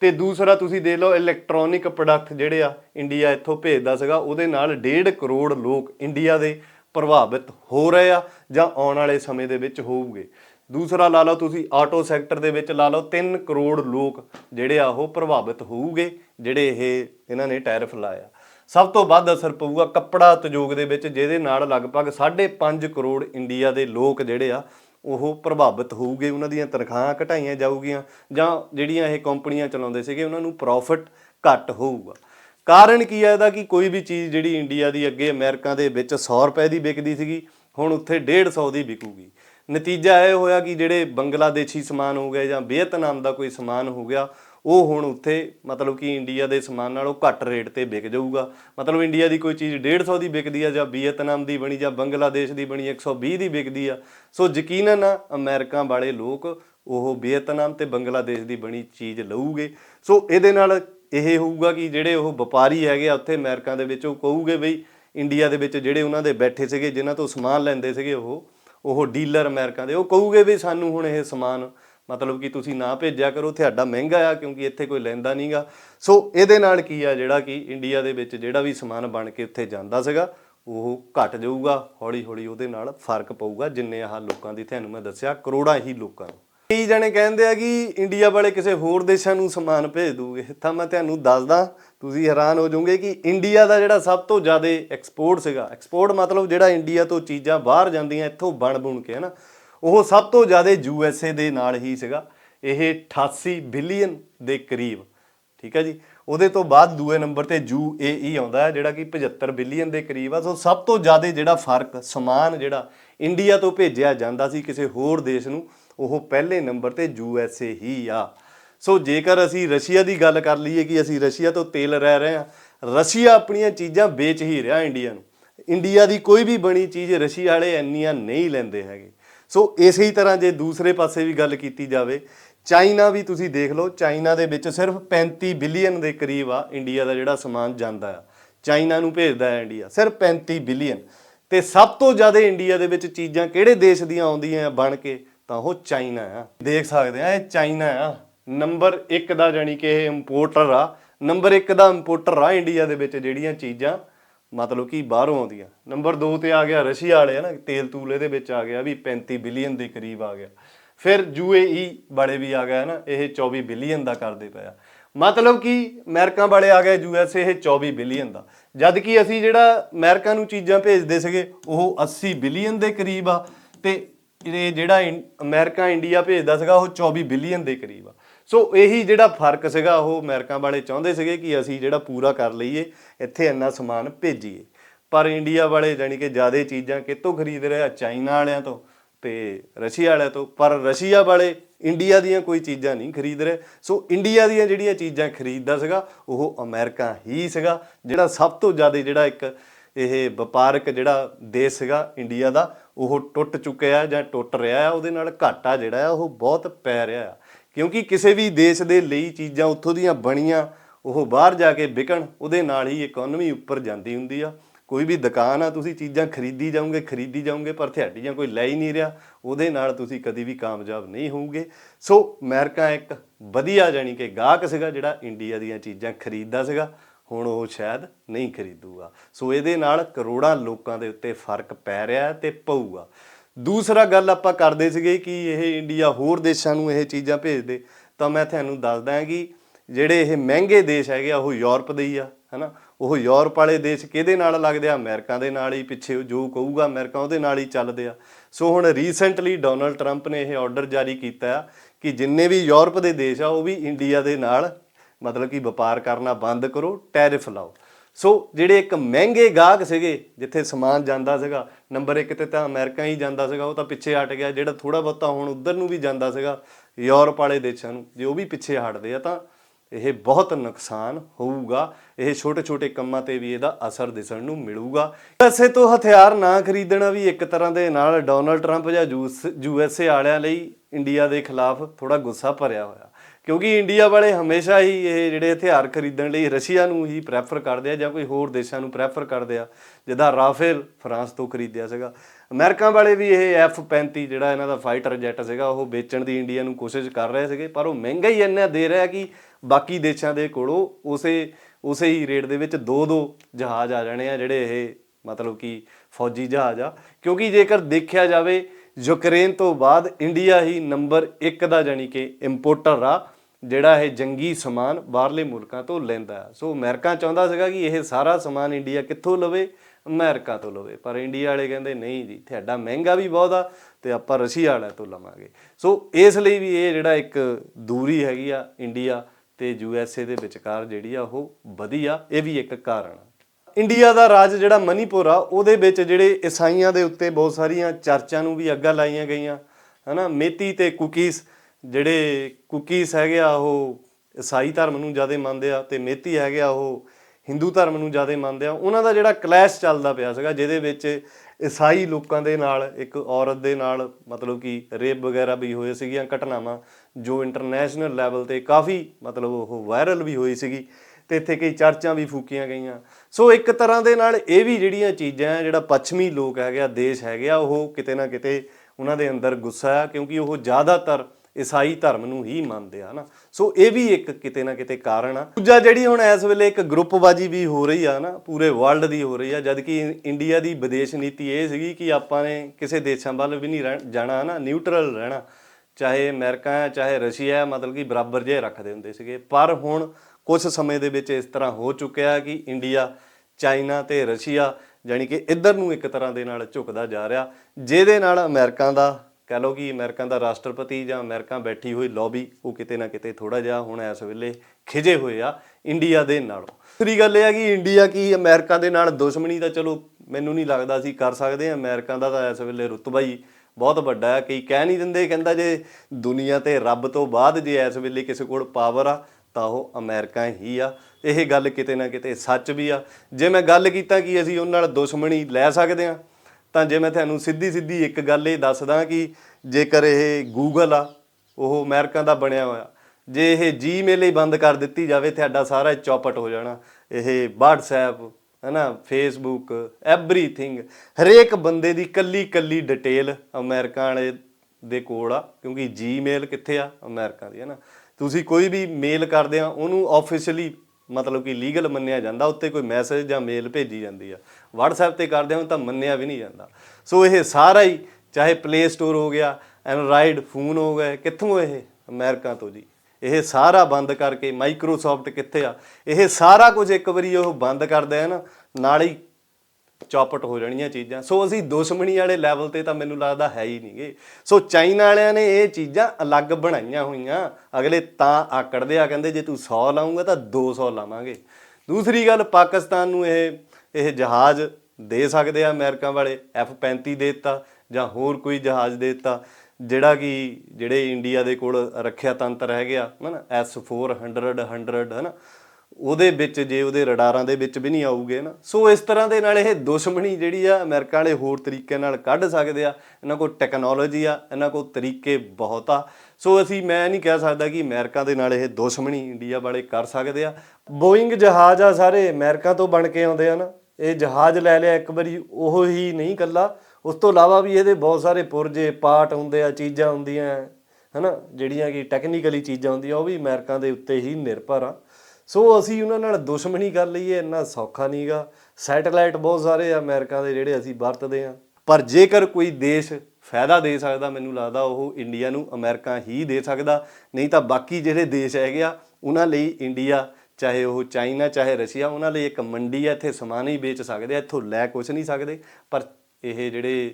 ਤੇ ਦੂਸਰਾ ਤੁਸੀਂ ਦੇਖ ਲਓ ਇਲੈਕਟ੍ਰੋਨਿਕ ਪ੍ਰੋਡਕਟ ਜਿਹੜੇ ਆ, ਇੰਡੀਆ ਇੱਥੋਂ ਭੇਜਦਾ ਸੀਗਾ, ਉਹਦੇ ਨਾਲ 1.5 ਕਰੋੜ ਲੋਕ ਇੰਡੀਆ ਦੇ ਪ੍ਰਭਾਵਿਤ ਹੋ ਰਹੇ ਆ ਜਾਂ ਆਉਣ ਵਾਲੇ ਸਮੇਂ ਦੇ ਵਿੱਚ ਹੋਊਗੇ। ਦੂਸਰਾ ਲਾ ਲਓ ਤੁਸੀਂ ਆਟੋ ਸੈਕਟਰ ਦੇ ਵਿੱਚ ਲਾ ਲਓ 3 ਕਰੋੜ ਲੋਕ ਜਿਹੜੇ ਆ ਉਹ ਪ੍ਰਭਾਵਿਤ ਹੋਊਗੇ, ਜਿਹੜੇ ਇਹ ਇਹਨਾਂ ਨੇ ਟੈਰਿਫ ਲਾਇਆ। ਸਭ ਤੋਂ ਵੱਧ ਅਸਰ ਪਊਗਾ ਕੱਪੜਾ ਉਦਯੋਗ ਦੇ ਵਿੱਚ, ਜਿਹਦੇ ਨਾਲ ਲਗਭਗ 5.5 ਕਰੋੜ ਇੰਡੀਆ ਦੇ ਲੋਕ ਜਿਹੜੇ ਆ, ਉਹ ਪ੍ਰਭਾਵਿਤ ਹੋਊਗੇ, ਉਹਨਾਂ ਦੀਆਂ ਤਨਖਾਹਾਂ ਘਟਾਈਆਂ ਜਾਊਗੀਆਂ ਜਾਂ ਜਿਹੜੀਆਂ ਇਹ ਕੰਪਨੀਆਂ ਚਲਾਉਂਦੇ ਸੀਗੇ, ਉਹਨਾਂ ਨੂੰ ਪ੍ਰੋਫਿਟ ਘੱਟ ਹੋਊਗਾ। ਕਾਰਨ ਕੀ ਹੈ ਇਹਦਾ ਕਿ ਕੋਈ ਵੀ ਚੀਜ਼ ਜਿਹੜੀ ਇੰਡੀਆ ਦੀ ਅੱਗੇ ਅਮਰੀਕਾ ਦੇ ਵਿੱਚ 100 ਰੁਪਏ ਦੀ ਵਿਕਦੀ ਸੀਗੀ, ਹੁਣ ਉੱਥੇ 150 ਦੀ ਵਿਕੂਗੀ। ਨਤੀਜਾ ਇਹ ਹੋਇਆ ਕਿ ਜਿਹੜੇ ਬੰਗਲਾਦੇਸ਼ੀ ਸਮਾਨ ਹੋ ਗਏ ਜਾਂ ਵੀਅਤਨਾਮ ਦਾ ਕੋਈ ਸਮਾਨ ਹੋ ਗਿਆ, ਉਹ ਹੁਣ ਉੱਥੇ ਮਤਲਬ ਕਿ ਇੰਡੀਆ ਦੇ ਸਮਾਨ ਨਾਲੋਂ ਘੱਟ ਰੇਟ ਤੇ ਵਿਕ ਜਾਊਗਾ। ਮਤਲਬ ਇੰਡੀਆ ਦੀ ਕੋਈ ਚੀਜ਼ 150 ਦੀ ਵਿਕਦੀ ਆ ਜਾਂ ਵੀਅਤਨਾਮ ਦੀ ਬਣੀ ਜਾਂ ਬੰਗਲਾਦੇਸ਼ ਦੀ ਬਣੀ 120 ਦੀ ਵਿਕਦੀ ਆ। ਸੋ ਯਕੀਨਨ ਅਮਰੀਕਾ ਵਾਲੇ ਲੋਕ ਉਹ ਵੀਅਤਨਾਮ ਤੇ ਬੰਗਲਾਦੇਸ਼ ਦੀ ਬਣੀ ਚੀਜ਼ ਲਊਗੇ। ਸੋ ਇਹਦੇ ਨਾਲ ਇਹ ਹੋਊਗਾ ਕਿ ਜਿਹੜੇ ਉਹ ਵਪਾਰੀ ਹੈਗੇ ਆ ਉੱਥੇ ਅਮਰੀਕਾ ਦੇ ਵਿੱਚ, ਉਹ ਕਹੂਗੇ ਬਈ ਇੰਡੀਆ ਦੇ ਵਿੱਚ ਜਿਹੜੇ ਉਹਨਾਂ ਦੇ ਬੈਠੇ ਸੀਗੇ, ਜਿਨ੍ਹਾਂ ਤੋਂ ਸਮਾਨ ਲੈਂਦੇ ਸੀਗੇ ਉਹ ਉਹ ਡੀਲਰ ਅਮਰੀਕਾ ਦੇ। ਉਹ ਕਹੂਗੇ ਵੀ ਸਾਨੂੰ ਹੁਣ ਇਹ ਸਮਾਨ, ਮਤਲਬ ਕਿ ਤੁਸੀਂ ਨਾ ਭੇਜਿਆ ਕਰੋ ਤੁਹਾਡਾ ਮਹਿੰਗਾ ਆ ਕਿਉਂਕਿ ਇੱਥੇ ਕੋਈ ਲੈਂਦਾ ਨਹੀਂਗਾ। ਸੋ ਇਹਦੇ ਨਾਲ ਕੀ ਆ ਜਿਹੜਾ ਕਿ ਇੰਡੀਆ ਦੇ ਵਿੱਚ ਜਿਹੜਾ ਵੀ ਸਮਾਨ ਬਣ ਕੇ ਉੱਥੇ ਜਾਂਦਾ ਸੀਗਾ, ਉਹ ਘਟ ਜਾਊਗਾ ਹੌਲੀ ਹੌਲੀ ਉਹਦੇ ਨਾਲ ਫ਼ਰਕ ਪਊਗਾ, ਜਿੰਨੇ ਆਹ ਲੋਕਾਂ ਦੀ, ਤੁਹਾਨੂੰ ਮੈਂ ਦੱਸਿਆ, ਕਰੋੜਾਂ ਹੀ ਲੋਕਾਂ ਨੂੰ। ਕਈ ਜਣੇ ਕਹਿੰਦੇ ਆ ਕਿ ਇੰਡੀਆ ਵਾਲੇ ਕਿਸੇ ਹੋਰ ਦੇਸ਼ਾਂ ਨੂੰ ਸਮਾਨ ਭੇਜ ਦੂਗੇ। ਤਾਂ ਮੈਂ ਤੁਹਾਨੂੰ ਦੱਸਦਾ, ਤੁਸੀਂ ਹੈਰਾਨ ਹੋ ਜਾਓਗੇ ਕਿ ਇੰਡੀਆ ਦਾ ਜਿਹੜਾ ਸਭ ਤੋਂ ਜ਼ਿਆਦਾ ਐਕਸਪੋਰਟ ਸੀਗਾ ਐਕਸਪੋਰਟ ਮਤਲਬ ਜਿਹੜਾ ਇੰਡੀਆ ਤੋਂ ਚੀਜ਼ਾਂ ਬਾਹਰ ਜਾਂਦੀਆਂ, ਇੱਥੋਂ ਬਣ ਬੁਣ ਕੇ, ਹਨਾ? ਉਹ ਸਭ ਤੋਂ ਜ਼ਿਆਦਾ ਯੂ ਐੱਸ ਏ ਦੇ ਨਾਲ ਹੀ ਸੀਗਾ। ਇਹ 88 ਬਿਲੀਅਨ ਦੇ ਕਰੀਬ, ਠੀਕ ਹੈ ਜੀ? ਉਹਦੇ ਤੋਂ ਬਾਅਦ ਦੂਏ ਨੰਬਰ ਤੇ ਯੂ ਏ ਯੂਏਈ ਆਉਂਦਾ ਹੈ, ਜਿਹੜਾ ਕਿ 75 ਬਿਲੀਅਨ ਦੇ ਕਰੀਬ ਆ। ਸੋ ਸਭ ਤੋਂ ਜ਼ਿਆਦਾ ਜਿਹੜਾ ਫ਼ਰਕ, ਸਮਾਨ ਜਿਹੜਾ ਇੰਡੀਆ ਤੋਂ ਭੇਜਿਆ ਜਾਂਦਾ ਸੀ ਕਿਸੇ ਹੋਰ ਦੇਸ਼ ਨੂੰ ਉਹ ਪਹਿਲੇ ਨੰਬਰ ਤੇ ਯੂ ਐੱਸ ਏ ਹੀ ਆ। ਸੋ ਜੇਕਰ ਅਸੀਂ ਰਸ਼ੀਆ ਦੀ ਗੱਲ ਕਰ ਲਈਏ ਕਿ ਅਸੀਂ ਰਸ਼ੀਆ ਤੋਂ ਤੇਲ ਰਹਿ ਰਹੇ ਹਾਂ, ਰਸ਼ੀਆ ਆਪਣੀਆਂ ਚੀਜ਼ਾਂ ਵੇਚ ਹੀ ਰਿਹਾ ਇੰਡੀਆ ਨੂੰ। ਇੰਡੀਆ ਦੀ ਕੋਈ ਵੀ ਬਣੀ ਚੀਜ਼ ਰਸ਼ੀਆ ਵਾਲੇ ਇੰਨੀਆਂ ਨਹੀਂ ਲੈਂਦੇ ਹੈਗੇ। ਸੋ ਇਸੇ ਹੀ ਤਰ੍ਹਾਂ ਜੇ ਦੂਸਰੇ ਪਾਸੇ ਵੀ ਗੱਲ ਕੀਤੀ ਜਾਵੇ, ਚਾਈਨਾ ਵੀ ਤੁਸੀਂ ਦੇਖ ਲਓ, ਚਾਈਨਾ ਦੇ ਵਿੱਚ ਸਿਰਫ 35 ਬਿਲੀਅਨ ਦੇ ਕਰੀਬ ਆ ਇੰਡੀਆ ਦਾ ਜਿਹੜਾ ਸਮਾਨ ਜਾਂਦਾ ਆ। ਚਾਈਨਾ ਨੂੰ ਭੇਜਦਾ ਹੈ ਇੰਡੀਆ, ਸਿਰਫ 35 ਬਿਲੀਅਨ। ਤੇ ਸਭ ਤੋਂ ਜ਼ਿਆਦਾ ਇੰਡੀਆ ਦੇ ਵਿੱਚ ਚੀਜ਼ਾਂ ਕਿਹੜੇ ਦੇਸ਼ ਦੀਆਂ ਆਉਂਦੀਆਂ ਬਣ ਕੇ? ਤਾਂ ਉਹ ਚਾਈਨਾ ਆ। ਦੇਖ ਸਕਦੇ ਆ, ਇਹ ਚਾਈਨਾ ਆ। ਨੰਬਰ 1 ਦਾ ਜਾਨੀ ਕਿ ਇਹ ਇੰਪੋਰਟਰ ਆ। ਨੰਬਰ 1 ਦਾ ਇੰਪੋਰਟਰ ਆ ਇੰਡੀਆ ਦੇ ਵਿੱਚ ਜਿਹੜੀਆਂ ਚੀਜ਼ਾਂ, ਮਤਲਬ ਕਿ ਬਾਹਰੋਂ ਆਉਂਦੀਆਂ। ਨੰਬਰ 2 ਤੇ ਆ ਗਿਆ ਰਸ਼ੀਆ ਵਾਲੇ ਨਾ ਤੇਲ ਤੂਲ ਇਹਦੇ ਵਿੱਚ ਆ ਗਿਆ ਵੀ 35 ਬਿਲੀਅਨ ਦੇ ਕਰੀਬ ਆ ਗਿਆ। ਫਿਰ ਯੂਏਈ ਵਾਲੇ ਵੀ ਆ ਗਿਆ ਨਾ ਇਹ 24 ਬਿਲੀਅਨ ਦਾ ਕਰਦੇ ਪਿਆ ਮਤਲਬ ਕਿ ਅਮਰੀਕਾ ਵਾਲੇ ਆ ਗਏ ਯੂਐਸਏ ਇਹ 24 ਬਿਲੀਅਨ ਦਾ। ਜਦ ਕਿ ਅਸੀਂ ਜਿਹੜਾ ਅਮਰੀਕਾ ਨੂੰ ਚੀਜ਼ਾਂ ਭੇਜਦੇ ਸੀਗੇ, ਉਹ 80 ਬਿਲੀਅਨ ਦੇ ਕਰੀਬ ਆ। ਤੇ ਇਹ ਜਿਹੜਾ ਇੰ- ਅਮਰੀਕਾ ਇੰਡੀਆ ਭੇਜਦਾ ਸੀਗਾ, ਉਹ 24 ਬਿਲੀਅਨ ਦੇ ਕਰੀਬ ਆ। ਸੋ ਇਹੀ ਜਿਹੜਾ ਫ਼ਰਕ ਸੀਗਾ, ਉਹ ਅਮਰੀਕਾ ਵਾਲੇ ਚਾਹੁੰਦੇ ਸੀਗੇ ਕਿ ਅਸੀਂ ਜਿਹੜਾ ਪੂਰਾ ਕਰ ਲਈਏ, ਇੱਥੇ ਇੰਨਾ ਸਮਾਨ ਭੇਜੀਏ। ਪਰ ਇੰਡੀਆ ਵਾਲੇ ਜਾਨੀ ਕਿ ਜ਼ਿਆਦਾ ਚੀਜ਼ਾਂ ਕਿੱਥੋਂ ਖਰੀਦ ਰਹੇ ਆ? ਚਾਈਨਾ ਵਾਲਿਆਂ ਤੋਂ ਤੇ ਰਸ਼ੀਆ ਵਾਲਿਆਂ ਤੋਂ। ਪਰ ਰਸ਼ੀਆ ਵਾਲੇ ਇੰਡੀਆ ਦੀਆਂ ਕੋਈ ਚੀਜ਼ਾਂ ਨਹੀਂ ਖਰੀਦ ਰਹੇ। ਸੋ ਇੰਡੀਆ ਦੀਆਂ ਜਿਹੜੀਆਂ ਚੀਜ਼ਾਂ ਖਰੀਦਦਾ ਸੀਗਾ, ਉਹ ਅਮਰੀਕਾ ਹੀ ਸੀਗਾ, ਜਿਹੜਾ ਸਭ ਤੋਂ ਜ਼ਿਆਦਾ ਜਿਹੜਾ ਇੱਕ ਇਹ ਵਪਾਰਕ ਜਿਹੜਾ ਦੇਸ਼ ਸੀਗਾ ਇੰਡੀਆ ਦਾ, ਉਹ ਟੁੱਟ ਚੁੱਕਿਆ ਹੈ ਜਾਂ ਟੁੱਟ ਰਿਹਾ ਹੈ, ਉਹਦੇ ਨਾਲ ਘਾਟਾ ਜਿਹੜਾ ਹੈ, ਉਹ ਬਹੁਤ ਪੈ ਰਿਹਾ ਹੈ। ਕਿਉਂਕਿ ਕਿਸੇ ਵੀ ਦੇਸ਼ ਦੇ ਲਈ ਚੀਜ਼ਾਂ ਉੱਥੋਂ ਦੀਆਂ ਬਣੀਆਂ, ਉਹ ਬਾਹਰ ਜਾ ਕੇ ਵਿਕਣ, ਉਹਦੇ ਨਾਲ ਹੀ ਇਕਨੋਮੀ ਉੱਪਰ ਜਾਂਦੀ ਹੁੰਦੀ ਆ। ਕੋਈ ਵੀ ਦੁਕਾਨ ਆ, ਤੁਸੀਂ ਚੀਜ਼ਾਂ ਖਰੀਦੀ ਜਾਓਗੇ ਖਰੀਦੀ ਜਾਓਗੇ, ਪਰ ਤੁਹਾਡੀਆਂ ਕੋਈ ਲੈ ਹੀ ਨਹੀਂ ਰਿਹਾ, ਉਹਦੇ ਨਾਲ ਤੁਸੀਂ ਕਦੀ ਵੀ ਕਾਮਯਾਬ ਨਹੀਂ ਹੋਵੋਗੇ। ਸੋ ਅਮਰੀਕਾ ਇੱਕ ਵਧੀਆ ਜਾਨੀ ਕਿ ਗਾਹਕ ਸੀਗਾ ਜਿਹੜਾ ਇੰਡੀਆ ਦੀਆਂ ਚੀਜ਼ਾਂ ਖਰੀਦਦਾ ਸੀਗਾ। ਹੁਣ ਉਹ ਸ਼ਾਇਦ ਨਹੀਂ ਖਰੀਦੂਗਾ। ਸੋ ਇਹਦੇ ਨਾਲ ਕਰੋੜਾਂ ਲੋਕਾਂ ਦੇ ਉੱਤੇ ਫ਼ਰਕ ਪੈ ਰਿਹਾ ਹੈ ਤੇ ਪਊਗਾ। ਦੂਸਰਾ ਗੱਲ ਆਪਾਂ ਕਰਦੇ ਸੀਗੇ ਕਿ ਇਹ ਇੰਡੀਆ ਹੋਰ ਦੇਸ਼ਾਂ ਨੂੰ ਇਹ ਚੀਜ਼ਾਂ ਭੇਜਦੇ, ਤਾਂ ਮੈਂ ਤੁਹਾਨੂੰ ਦੱਸਦਾ ਹਾਂ ਕਿ ਜਿਹੜੇ ਇਹ ਮਹਿੰਗੇ ਦੇਸ਼ ਹੈਗੇ ਆ, ਉਹ ਯੂਰਪ ਦੇ ਹੀ ਆ, ਹਨਾ? ਉਹ ਯੂਰਪ ਵਾਲੇ ਦੇਸ਼ ਕਿਹਦੇ ਨਾਲ ਲੱਗਦੇ ਆ? ਅਮਰੀਕਾ ਦੇ ਨਾਲ ਹੀ ਪਿੱਛੇ ਜੋ ਕਹੂਗਾ ਅਮਰੀਕਾ ਉਹਦੇ ਨਾਲ ਹੀ ਚੱਲਦੇ ਆ। ਸੋ ਹੁਣ ਰੀਸੈਂਟਲੀ ਡੋਨਲਡ ਟਰੰਪ ਨੇ ਇਹ ਆਰਡਰ ਜਾਰੀ ਕੀਤਾ ਆ ਕਿ ਜਿੰਨੇ ਵੀ ਯੂਰਪ ਦੇ ਦੇਸ਼ ਆ, ਉਹ ਵੀ ਇੰਡੀਆ ਦੇ ਨਾਲ ਮਤਲਬ ਕਿ ਵਪਾਰ ਕਰਨਾ ਬੰਦ ਕਰੋ, ਟੈਰਿਫ ਲਾਓ। ਸੋ ਜਿਹੜੇ ਇੱਕ ਮਹਿੰਗੇ ਗਾਹਕ ਸੀਗੇ, ਜਿੱਥੇ ਸਮਾਨ ਜਾਂਦਾ ਸੀਗਾ, ਨੰਬਰ 1 ਤੇ ਤਾਂ ਅਮਰੀਕਾ ਹੀ ਜਾਂਦਾ ਸੀਗਾ, ਉਹ ਤਾਂ ਪਿੱਛੇ ਹਟ ਗਿਆ, ਜਿਹੜਾ ਥੋੜਾ ਬਹੁਤਾ ਹੁਣ ਉਧਰ ਨੂੰ ਵੀ ਜਾਂਦਾ ਸੀਗਾ, ਯੂਰਪ ਵਾਲੇ ਦੇਸ਼ਾਂ ਨੂੰ, ਜੇ ਉਹ ਵੀ ਪਿੱਛੇ ਹਟਦੇ ਆ ਤਾਂ ਇਹ ਬਹੁਤ ਨੁਕਸਾਨ ਹੋਊਗਾ, ਇਹ ਛੋਟੇ ਛੋਟੇ ਕੰਮਾਂ ਤੇ ਵੀ ਇਹਦਾ ਅਸਰ ਦਿਸਣ ਨੂੰ ਮਿਲੂਗਾ। ਵੈਸੇ ਤੋਂ ਹਥਿਆਰ ਨਾ ਖਰੀਦਣਾ ਵੀ ਇੱਕ ਤਰ੍ਹਾਂ ਦੇ ਨਾਲ ਡੋਨਲਡ ਟਰੰਪ ਜਾਂ ਯੂਐਸਏ ਵਾਲਿਆਂ ਲਈ ਇੰਡੀਆ ਦੇ ਖਿਲਾਫ ਥੋੜਾ ਗੁੱਸਾ ਭਰਿਆ ਹੋਇਆ। ਕਿਉਂਕਿ ਇੰਡੀਆ ਵਾਲੇ ਹਮੇਸ਼ਾ ਹੀ ਇਹ ਜਿਹੜੇ ਹਥਿਆਰ ਖਰੀਦਣ ਲਈ ਰਸ਼ੀਆ ਨੂੰ ਹੀ ਪ੍ਰੈਫਰ ਕਰਦੇ ਆ ਜਾਂ ਕੋਈ ਹੋਰ ਦੇਸ਼ਾਂ ਨੂੰ ਪ੍ਰੈਫਰ ਕਰਦੇ ਆ, ਜਿੱਦਾਂ ਰਾਫੇਲ ਫਰਾਂਸ ਤੋਂ ਖਰੀਦਿਆ ਸੀਗਾ। ਅਮਰੀਕਾ ਵਾਲੇ ਵੀ ਇਹ F35 ਜਿਹੜਾ ਇਹਨਾਂ ਦਾ ਫਾਈਟਰ ਜੈਟ ਸੀਗਾ, ਉਹ ਵੇਚਣ ਦੀ ਇੰਡੀਆ ਨੂੰ ਕੋਸ਼ਿਸ਼ ਕਰ ਰਹੇ ਸੀਗੇ, ਪਰ ਉਹ ਮਹਿੰਗਾ ਹੀ ਇੰਨਾ ਦੇ ਰਿਹਾ ਕਿ ਬਾਕੀ ਦੇਸ਼ਾਂ ਦੇ ਕੋਲੋਂ ਉਸੇ ਉਸੇ ਹੀ ਰੇਟ ਦੇ ਵਿੱਚ ਦੋ ਦੋ ਜਹਾਜ਼ ਆ ਜਾਣੇ ਆ ਜਿਹੜੇ ਇਹ ਮਤਲਬ ਕਿ ਫੌਜੀ ਜਹਾਜ਼ ਆ। ਕਿਉਂਕਿ ਜੇਕਰ ਦੇਖਿਆ ਜਾਵੇ, ਯੂਕਰੇਨ ਤੋਂ ਬਾਅਦ ਇੰਡੀਆ ਹੀ ਨੰਬਰ 1 ਦਾ ਜਾਨੀ ਕਿ ਇੰਪੋਰਟਰ ਆ। ਜਿਹੜਾ ਇਹ ਜੰਗੀ ਸਮਾਨ ਬਾਹਰਲੇ ਮੁਲਕਾਂ ਤੋਂ ਲੈਂਦਾ। ਹੈ। ਸੋ ਅਮਰੀਕਾ ਚਾਹੁੰਦਾ ਸੀਗਾ ਕਿ ਇਹ ਸਾਰਾ ਸਮਾਨ ਇੰਡੀਆ ਕਿੱਥੋਂ ਲਵੇ? ਅਮਰੀਕਾ ਤੋਂ ਲਵੇ। ਪਰ ਇੰਡੀਆ ਵਾਲੇ ਕਹਿੰਦੇ, ਨਹੀਂ ਜੀ, ਤੁਹਾਡਾ ਮਹਿੰਗਾ ਵੀ ਬਹੁਤ ਆ ਤੇ ਆਪਾਂ ਰਸ਼ੀਆ ਵਾਲਿਆਂ ਤੋਂ ਲਵਾਂਗੇ। ਸੋ ਇਸ ਲਈ ਵੀ ਇਹ ਜਿਹੜਾ ਇੱਕ ਦੂਰੀ ਹੈਗੀ ਆ ਇੰਡੀਆ ਤੇ ਏ ਦੇ ਵਿਚਕਾਰ ਜਿਹੜੀ ਆ ਉਹ ਵਧੀ ਆ ਇਹ ਵੀ ਇੱਕ ਕਾਰਨ ਆ। ਇੰਡੀਆ ਦਾ ਰਾਜ ਜਿਹੜਾ ਮਨੀਪੁਰ ਆ, ਉਹਦੇ ਵਿੱਚ ਜਿਹੜੇ ਈਸਾਈਆਂ ਦੇ ਉੱਤੇ ਬਹੁਤ ਸਾਰੀਆਂ ਚਰਚਾਂ ਨੂੰ ਵੀ ਅੱਗਾ ਲਾਈਆਂ ਗਈਆਂ। ਹਨਾ, ਮੇਤੀ ਤੇ ਕੁਕੀਜ਼ ਜਿਹੜੇ ਕੁਕੀਸ ਹੈਗੇ ਆ, ਉਹ ਈਸਾਈ ਧਰਮ ਨੂੰ ਜ਼ਿਆਦਾ ਮੰਨਦੇ ਆ ਤੇ ਮੇਤੀ ਹੈਗੇ ਆ, ਉਹ ਹਿੰਦੂ ਧਰਮ ਨੂੰ ਜ਼ਿਆਦਾ ਮੰਨਦੇ ਆ। ਉਹਨਾਂ ਦਾ ਜਿਹੜਾ ਕਲੈਸ਼ ਚੱਲਦਾ ਪਿਆ ਸੀਗਾ, ਜਿਹਦੇ ਵਿੱਚ ਈਸਾਈ ਲੋਕਾਂ ਦੇ ਨਾਲ, ਇੱਕ ਔਰਤ ਦੇ ਨਾਲ, ਮਤਲਬ ਕਿ ਰੇਪ ਵਗੈਰਾ ਵੀ ਹੋਏ ਸੀਗੀਆਂ ਘਟਨਾਵਾਂ, ਜੋ ਇੰਟਰਨੈਸ਼ਨਲ ਲੈਵਲ ਤੇ ਕਾਫੀ ਮਤਲਬ ਉਹ ਵਾਇਰਲ ਵੀ ਹੋਈ ਸੀਗੀ ਤੇ ਇੱਥੇ ਕਈ ਚਰਚਾਂ ਵੀ ਫੂਕੀਆਂ ਗਈਆਂ। ਸੋ ਇੱਕ ਤਰ੍ਹਾਂ ਦੇ ਨਾਲ ਇਹ ਵੀ ਜਿਹੜੀਆਂ ਚੀਜ਼ਾਂ ਜਿਹੜਾ ਪੱਛਮੀ ਲੋਕ ਹੈਗੇ ਆ, ਦੇਸ਼ ਹੈਗੇ ਆ, ਉਹ ਕਿਤੇ ਨਾ ਕਿਤੇ ਉਹਨਾਂ ਦੇ ਅੰਦਰ ਗੁੱਸਾ ਆ, ਕਿਉਂਕਿ ਉਹ ਜ਼ਿਆਦਾਤਰ ਈਸਾਈ ਧਰਮ ਨੂੰ ਹੀ ਮੰਨਦੇ ਆ ਨਾ ਸੋ ਇਹ ਵੀ ਇੱਕ ਕਿਤੇ ਨਾ ਕਿਤੇ ਕਾਰਨ ਆ। ਦੂਜਾ ਜਿਹੜੀ ਹੁਣ ਇਸ ਵੇਲੇ ਇੱਕ ਗਰੁੱਪਬਾਜੀ ਵੀ ਹੋ ਰਹੀ ਆ ਨਾ ਪੂਰੇ ਵਰਲਡ ਦੀ ਹੋ ਰਹੀ ਆ, ਜਦ ਕਿ ਇੰਡੀਆ ਦੀ ਵਿਦੇਸ਼ ਨੀਤੀ ਇਹ ਸੀਗੀ ਕਿ ਆਪਾਂ ਨੇ ਕਿਸੇ ਦੇਸ਼ਾਂ ਵੱਲ ਵੀ ਨਹੀਂ ਰਹਿਣ- ਜਾਣਾ ਨਾ ਨਿਊਟਰਲ ਰਹਿਣਾ। ਚਾਹੇ ਅਮਰੀਕਾ ਹੈ, ਚਾਹੇ ਰਸ਼ੀਆ ਹੈ, ਮਤਲਬ ਕਿ ਬਰਾਬਰ ਜੇ ਰੱਖਦੇ ਹੁੰਦੇ ਸੀਗੇ। ਪਰ ਹੁਣ ਕੁਝ ਸਮੇਂ ਦੇ ਵਿੱਚ ਇਸ ਤਰ੍ਹਾਂ ਹੋ ਚੁੱਕਿਆ ਕਿ ਇੰਡੀਆ, ਚਾਈਨਾ ਤੇ ਰਸ਼ੀਆ ਜਾਨੀ ਕਿ ਇੱਧਰ ਨੂੰ ਇੱਕ ਤਰ੍ਹਾਂ ਦੇ ਨਾਲ ਝੁਕਦਾ ਜਾ ਰਿਹਾ, ਜਿਹਦੇ ਨਾਲ ਅਮਰੀਕਾ ਦਾ ਕਹ ਲਓ ਕਿ ਅਮਰੀਕਾ ਦਾ ਰਾਸ਼ਟਰਪਤੀ ਜਾਂ ਅਮਰੀਕਾ ਬੈਠੀ ਹੋਈ ਲੌਬੀ, ਉਹ ਕਿਤੇ ਨਾ ਕਿਤੇ ਥੋੜਾ ਜਿਹਾ ਹੁਣ ਇਸ ਵੇਲੇ ਖਿਜੇ ਹੋਏ ਆ ਇੰਡੀਆ ਦੇ ਨਾਲੋਂ। ਦੂਸਰੀ ਗੱਲ ਇਹ ਆ ਕਿ ਇੰਡੀਆ ਕੀ ਅਮਰੀਕਾ ਦੇ ਨਾਲ ਦੁਸ਼ਮਣੀ ਤਾਂ ਚਲੋ ਮੈਨੂੰ ਨਹੀਂ ਲੱਗਦਾ ਅਸੀਂ ਕਰ ਸਕਦੇ। ਹਾਂ ਅਮਰੀਕਾ ਦਾ ਤਾਂ ਇਸ ਵੇਲੇ ਰੁਤਬਾ ਹੀ ਬਹੁਤ ਵੱਡਾ ਹੈ ਕਈ ਕਹਿ ਨਹੀਂ ਦਿੰਦੇ, ਕਹਿੰਦਾ ਜੇ ਦੁਨੀਆ ਤੇ ਰੱਬ ਤੋਂ ਬਾਅਦ ਜੇ ਇਸ ਵੇਲੇ ਕਿਸੇ ਕੋਲ ਪਾਵਰ ਆ, ਤਾਂ ਉਹ ਅਮਰੀਕਾ ਹੀ ਆ। ਇਹ ਗੱਲ ਕਿਤੇ ਨਾ ਕਿਤੇ ਸੱਚ ਵੀ ਆ। ਜੇ ਮੈਂ ਗੱਲ ਕੀਤਾ ਕਿ ਅਸੀਂ ਉਹਨਾਂ ਨਾਲ ਦੁਸ਼ਮਣੀ ਲੈ ਸਕਦੇ ਆ ਤਾਂ ਜੇ ਮੈਂ ਤੁਹਾਨੂੰ ਸਿੱਧੀ ਸਿੱਧੀ ਇੱਕ ਗੱਲ ਇਹ ਦੱਸਦਾ ਕਿ ਜੇਕਰ ਇਹ ਗੂਗਲ ਆ, ਉਹ ਅਮਰੀਕਾ ਦਾ ਬਣਿਆ ਹੋਇਆ, ਜੇ ਇਹ ਜੀਮੇਲ ਹੀ ਬੰਦ ਕਰ ਦਿੱਤੀ ਜਾਵੇ, ਤੁਹਾਡਾ ਸਾਰਾ ਚੌਪਟ ਹੋ ਜਾਣਾ। ਇਹ WhatsApp, ਹੈਨਾ ਫੇਸਬੁੱਕ ਐਵਰੀਥਿੰਗ ਹਰੇਕ ਬੰਦੇ ਦੀ ਕੱਲੀ ਕੱਲੀ ਡਿਟੇਲ ਅਮਰੀਕਾ ਵਾਲੇ ਦੇ ਕੋਲ ਆ, ਕਿਉਂਕਿ ਜੀਮੇਲ ਕਿੱਥੇ ਆ? ਅਮਰੀਕਾ ਦੀ, ਹੈਨਾ। ਤੁਸੀਂ ਕੋਈ ਵੀ ਮੇਲ ਕਰਦੇ ਆ, ਉਹਨੂੰ ਆਫੀਸ਼ੀਅਲੀ ਮਤਲਬ ਕਿ ਲੀਗਲ ਮੰਨਿਆ ਜਾਂਦਾ, ਉੱਤੇ ਕੋਈ ਮੈਸੇਜ ਜਾਂ ਮੇਲ ਭੇਜੀ ਜਾਂਦੀ ਆ। WhatsApp ਤੇ ਕਰਦੇ ਹਾਂ ਤਾਂ ਮੰਨਿਆ ਵੀ ਨਹੀਂ ਜਾਂਦਾ। ਸੋ ਇਹ ਸਾਰਾ ਹੀ, ਚਾਹੇ ਪਲੇ ਸਟੋਰ ਹੋ ਗਿਆ ਐਂਡਰਾਇਡ ਫੋਨ ਹੋ ਗਏ, ਕਿੱਥੋਂ ਇਹ ਅਮਰੀਕਾ ਤੋਂ ਜੀ? ਇਹ ਸਾਰਾ ਬੰਦ ਕਰਕੇ ਮਾਈਕਰੋਸਾਫਟ ਕਿੱਥੇ ਆ? ਇਹ ਸਾਰਾ ਕੁਝ ਇੱਕ ਵਾਰੀ ਉਹ ਬੰਦ ਕਰਦੇ ਆ ਨਾ, ਨਾਲ ਹੀ ਚੌਪਟ ਹੋ ਜਾਣੀਆਂ ਚੀਜ਼ਾਂ। ਸੋ ਅਸੀਂ ਦੁਸ਼ਮਣੀ ਵਾਲੇ ਲੈਵਲ ਤੇ ਤਾਂ ਮੈਨੂੰ ਲੱਗਦਾ ਹੈ ਹੀ ਨਹੀਂਗੇ। ਸੋ ਚਾਈਨਾ ਵਾਲਿਆਂ ਨੇ ਇਹ ਚੀਜ਼ਾਂ ਅਲੱਗ ਬਣਾਈਆਂ ਹੋਈਆਂ। ਅਗਲੇ ਤਾਂ ਆਕੜਦੇ ਆ ਕਹਿੰਦੇ, ਜੇ ਤੂੰ 100 ਲਾਉਂਗਾ ਤਾਂ 200 ਲਾਵਾਂਗੇ। ਦੂਸਰੀ ਗੱਲ, ਪਾਕਿਸਤਾਨ ਨੂੰ ਇਹ ਇਹ ਜਹਾਜ਼ ਦੇ ਸਕਦੇ ਆ ਅਮਰੀਕਾ ਵਾਲੇ, F35 ਦੇ ਦਿੱਤਾ ਜਾਂ ਹੋਰ ਕੋਈ ਜਹਾਜ਼ ਦੇ ਦਿੱਤਾ, ਜਿਹੜਾ ਕਿ ਜਿਹੜੇ ਇੰਡੀਆ ਦੇ ਕੋਲ ਰੱਖਿਆ ਤੰਤਰ ਹੈਗੇ ਆ, ਹਨਾ S400 100 ਹਨਾ। ਉਹਦੇ ਵਿੱਚ ਜੇ ਉਹਦੇ ਰਡਾਰਾਂ ਦੇ ਵਿੱਚ ਵੀ ਨਹੀਂ ਆਊਗੇ ਨਾ। ਸੋ ਇਸ ਤਰ੍ਹਾਂ ਦੇ ਨਾਲ ਇਹ ਦੁਸ਼ਮਣੀ ਜਿਹੜੀ ਆ ਅਮਰੀਕਾ ਵਾਲੇ ਹੋਰ ਤਰੀਕੇ ਨਾਲ ਕੱਢ ਸਕਦੇ ਆ। ਇਹਨਾਂ ਕੋਲ ਟੈਕਨੋਲੋਜੀ ਆ, ਇਹਨਾਂ ਕੋਲ ਤਰੀਕੇ ਬਹੁਤ ਆ। ਸੋ ਅਸੀਂ, ਮੈਂ ਨਹੀਂ ਕਹਿ ਸਕਦਾ ਕਿ ਅਮਰੀਕਾ ਦੇ ਨਾਲ ਇਹ ਦੁਸ਼ਮਣੀ ਇੰਡੀਆ ਵਾਲੇ ਕਰ ਸਕਦੇ ਆ। ਬੋਇੰਗ ਜਹਾਜ਼ ਆ ਸਾਰੇ ਅਮਰੀਕਾ ਤੋਂ ਬਣ ਕੇ ਆਉਂਦੇ ਆ ਨਾ। ਇਹ ਜਹਾਜ਼ ਲੈ ਲਿਆ ਇੱਕ ਵਾਰੀ, ਉਹ ਹੀ ਨਹੀਂ ਕੱਲਾ ਉਸ ਤੋਂ ਇਲਾਵਾ ਵੀ ਇਹਦੇ ਬਹੁਤ ਸਾਰੇ ਪੁਰਜੇ, ਪਾਰਟ ਹੁੰਦੇ ਆ, ਚੀਜ਼ਾਂ ਹੁੰਦੀਆਂ, ਹਨਾ, ਜਿਹੜੀਆਂ ਕਿ ਟੈਕਨੀਕਲੀ ਚੀਜ਼ਾਂ ਹੁੰਦੀਆਂ, ਉਹ ਵੀ ਅਮਰੀਕਾ ਦੇ ਉੱਤੇ ਹੀ ਨਿਰਭਰ ਆ। ਸੋ ਅਸੀਂ ਉਹਨਾਂ ਨਾਲ ਦੁਸ਼ਮਣੀ ਕਰ ਲਈਏ, ਇੰਨਾ ਸੌਖਾ ਨਹੀਂਗਾ। ਸੈਟੇਲਾਈਟ ਬਹੁਤ ਸਾਰੇ ਆ ਅਮਰੀਕਾ ਦੇ ਜਿਹੜੇ ਅਸੀਂ ਵਰਤਦੇ ਆ ਪਰ ਜੇਕਰ ਕੋਈ ਦੇਸ਼ ਫਾਇਦਾ ਦੇ ਸਕਦਾ, ਮੈਨੂੰ ਲੱਗਦਾ ਉਹ ਇੰਡੀਆ ਨੂੰ ਅਮਰੀਕਾ ਹੀ ਦੇ ਸਕਦਾ। ਨਹੀਂ ਤਾਂ ਬਾਕੀ ਜਿਹੜੇ ਦੇਸ਼ ਹੈਗੇ ਆ, ਉਹਨਾਂ ਲਈ ਇੰਡੀਆ, ਚਾਹੇ ਉਹ ਚਾਈਨਾ, ਚਾਹੇ ਰਸ਼ੀਆ, ਉਹਨਾਂ ਲਈ ਇੱਕ ਮੰਡੀ ਹੈ ਇੱਥੇ ਸਮਾਨ ਹੀ ਵੇਚ ਸਕਦੇ ਆ, ਇੱਥੋਂ ਲੈ ਕੁਝ ਨਹੀਂ ਸਕਦੇ। ਪਰ ਇਹ ਜਿਹੜੇ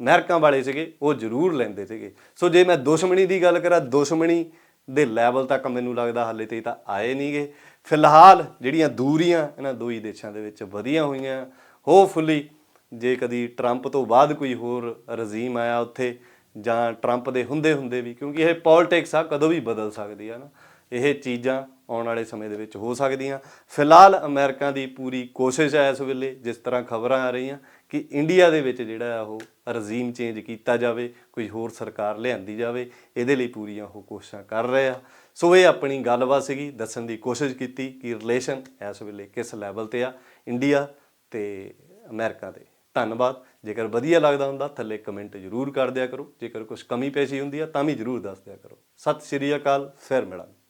ਅਮਰੀਕਾ ਵਾਲੇ ਸੀਗੇ, ਉਹ ਜ਼ਰੂਰ ਲੈਂਦੇ ਸੀਗੇ। ਸੋ ਜੇ ਮੈਂ ਦੁਸ਼ਮਣੀ ਦੀ ਗੱਲ ਕਰਾਂ, ਦੁਸ਼ਮਣੀ ਦੇ ਲੈਵਲ ਤੱਕ ਮੈਨੂੰ ਲੱਗਦਾ ਹਾਲੇ ਤੇ ਤਾਂ ਆਏ ਨਹੀਂਗੇ। ਫਿਲਹਾਲ ਜਿਹੜੀਆਂ ਦੂਰੀਆਂ ਇਹਨਾਂ ਦੋਈ ਦੇਸ਼ਾਂ ਦੇ ਵਿੱਚ ਵਧੀਆਂ ਹੋਈਆਂ ਹੋਪਫੁਲੀ ਜੇ ਕਦੀ ਟਰੰਪ ਤੋਂ ਬਾਅਦ ਕੋਈ ਹੋਰ ਰਜ਼ੀਮ ਆਇਆ ਉੱਥੇ ਜਾਂ ਟਰੰਪ ਦੇ ਹੁੰਦੇ ਹੁੰਦੇ ਵੀ, ਕਿਉਂਕਿ ਇਹ ਪੋਲਿਟਿਕਸ ਆ, ਕਦੋਂ ਵੀ ਬਦਲ ਸਕਦੀ ਆ ਨਾ, ਇਹ ਚੀਜ਼ਾਂ ਆਉਣ ਵਾਲੇ ਸਮੇਂ ਦੇ ਵਿੱਚ ਹੋ ਸਕਦੀਆਂ। ਫਿਲਹਾਲ ਅਮਰੀਕਾ ਦੀ ਪੂਰੀ ਕੋਸ਼ਿਸ਼ ਹੈ ਇਸ ਵੇਲੇ, ਜਿਸ ਤਰ੍ਹਾਂ ਖਬਰਾਂ ਆ ਰਹੀਆਂ, ਕਿ ਇੰਡੀਆ ਦੇ ਵਿੱਚ ਜਿਹੜਾ ਆ ਉਹ ਰਜ਼ੀਮ ਚੇਂਜ ਕੀਤਾ ਜਾਵੇ, ਕੋਈ ਹੋਰ ਸਰਕਾਰ ਲਿਆਂਦੀ ਜਾਵੇ, ਇਹਦੇ ਲਈ ਪੂਰੀਆਂ ਉਹ ਕੋਸ਼ਿਸ਼ਾਂ ਕਰ ਰਹੇ ਆ। ਸੋ ਇਹ ਆਪਣੀ ਗੱਲਬਾਤ ਸੀਗੀ, ਦੱਸਣ ਦੀ ਕੋਸ਼ਿਸ਼ ਕੀਤੀ ਕਿ ਰਿਲੇਸ਼ਨ ਇਸ ਵੇਲੇ ਕਿਸ ਲੈਵਲ ਤੇ ਆ ਇੰਡੀਆ ਤੇ ਅਮਰੀਕਾ ਦੇ। ਧੰਨਵਾਦ। ਜੇਕਰ ਵਧੀਆ ਲੱਗਦਾ ਹੁੰਦਾ, ਥੱਲੇ ਕਮੈਂਟ ਜ਼ਰੂਰ ਕਰ ਦਿਆ ਕਰੋ। ਜੇਕਰ ਕੁਝ ਕਮੀ ਪੇਸ਼ੀ ਹੁੰਦੀ ਆ, ਤਾਂ ਵੀ ਜ਼ਰੂਰ ਦੱਸ ਦਿਆ ਕਰੋ। ਸਤਿ ਸ਼੍ਰੀ ਅਕਾਲ, ਫਿਰ ਮਿਲਾਂਗੇ।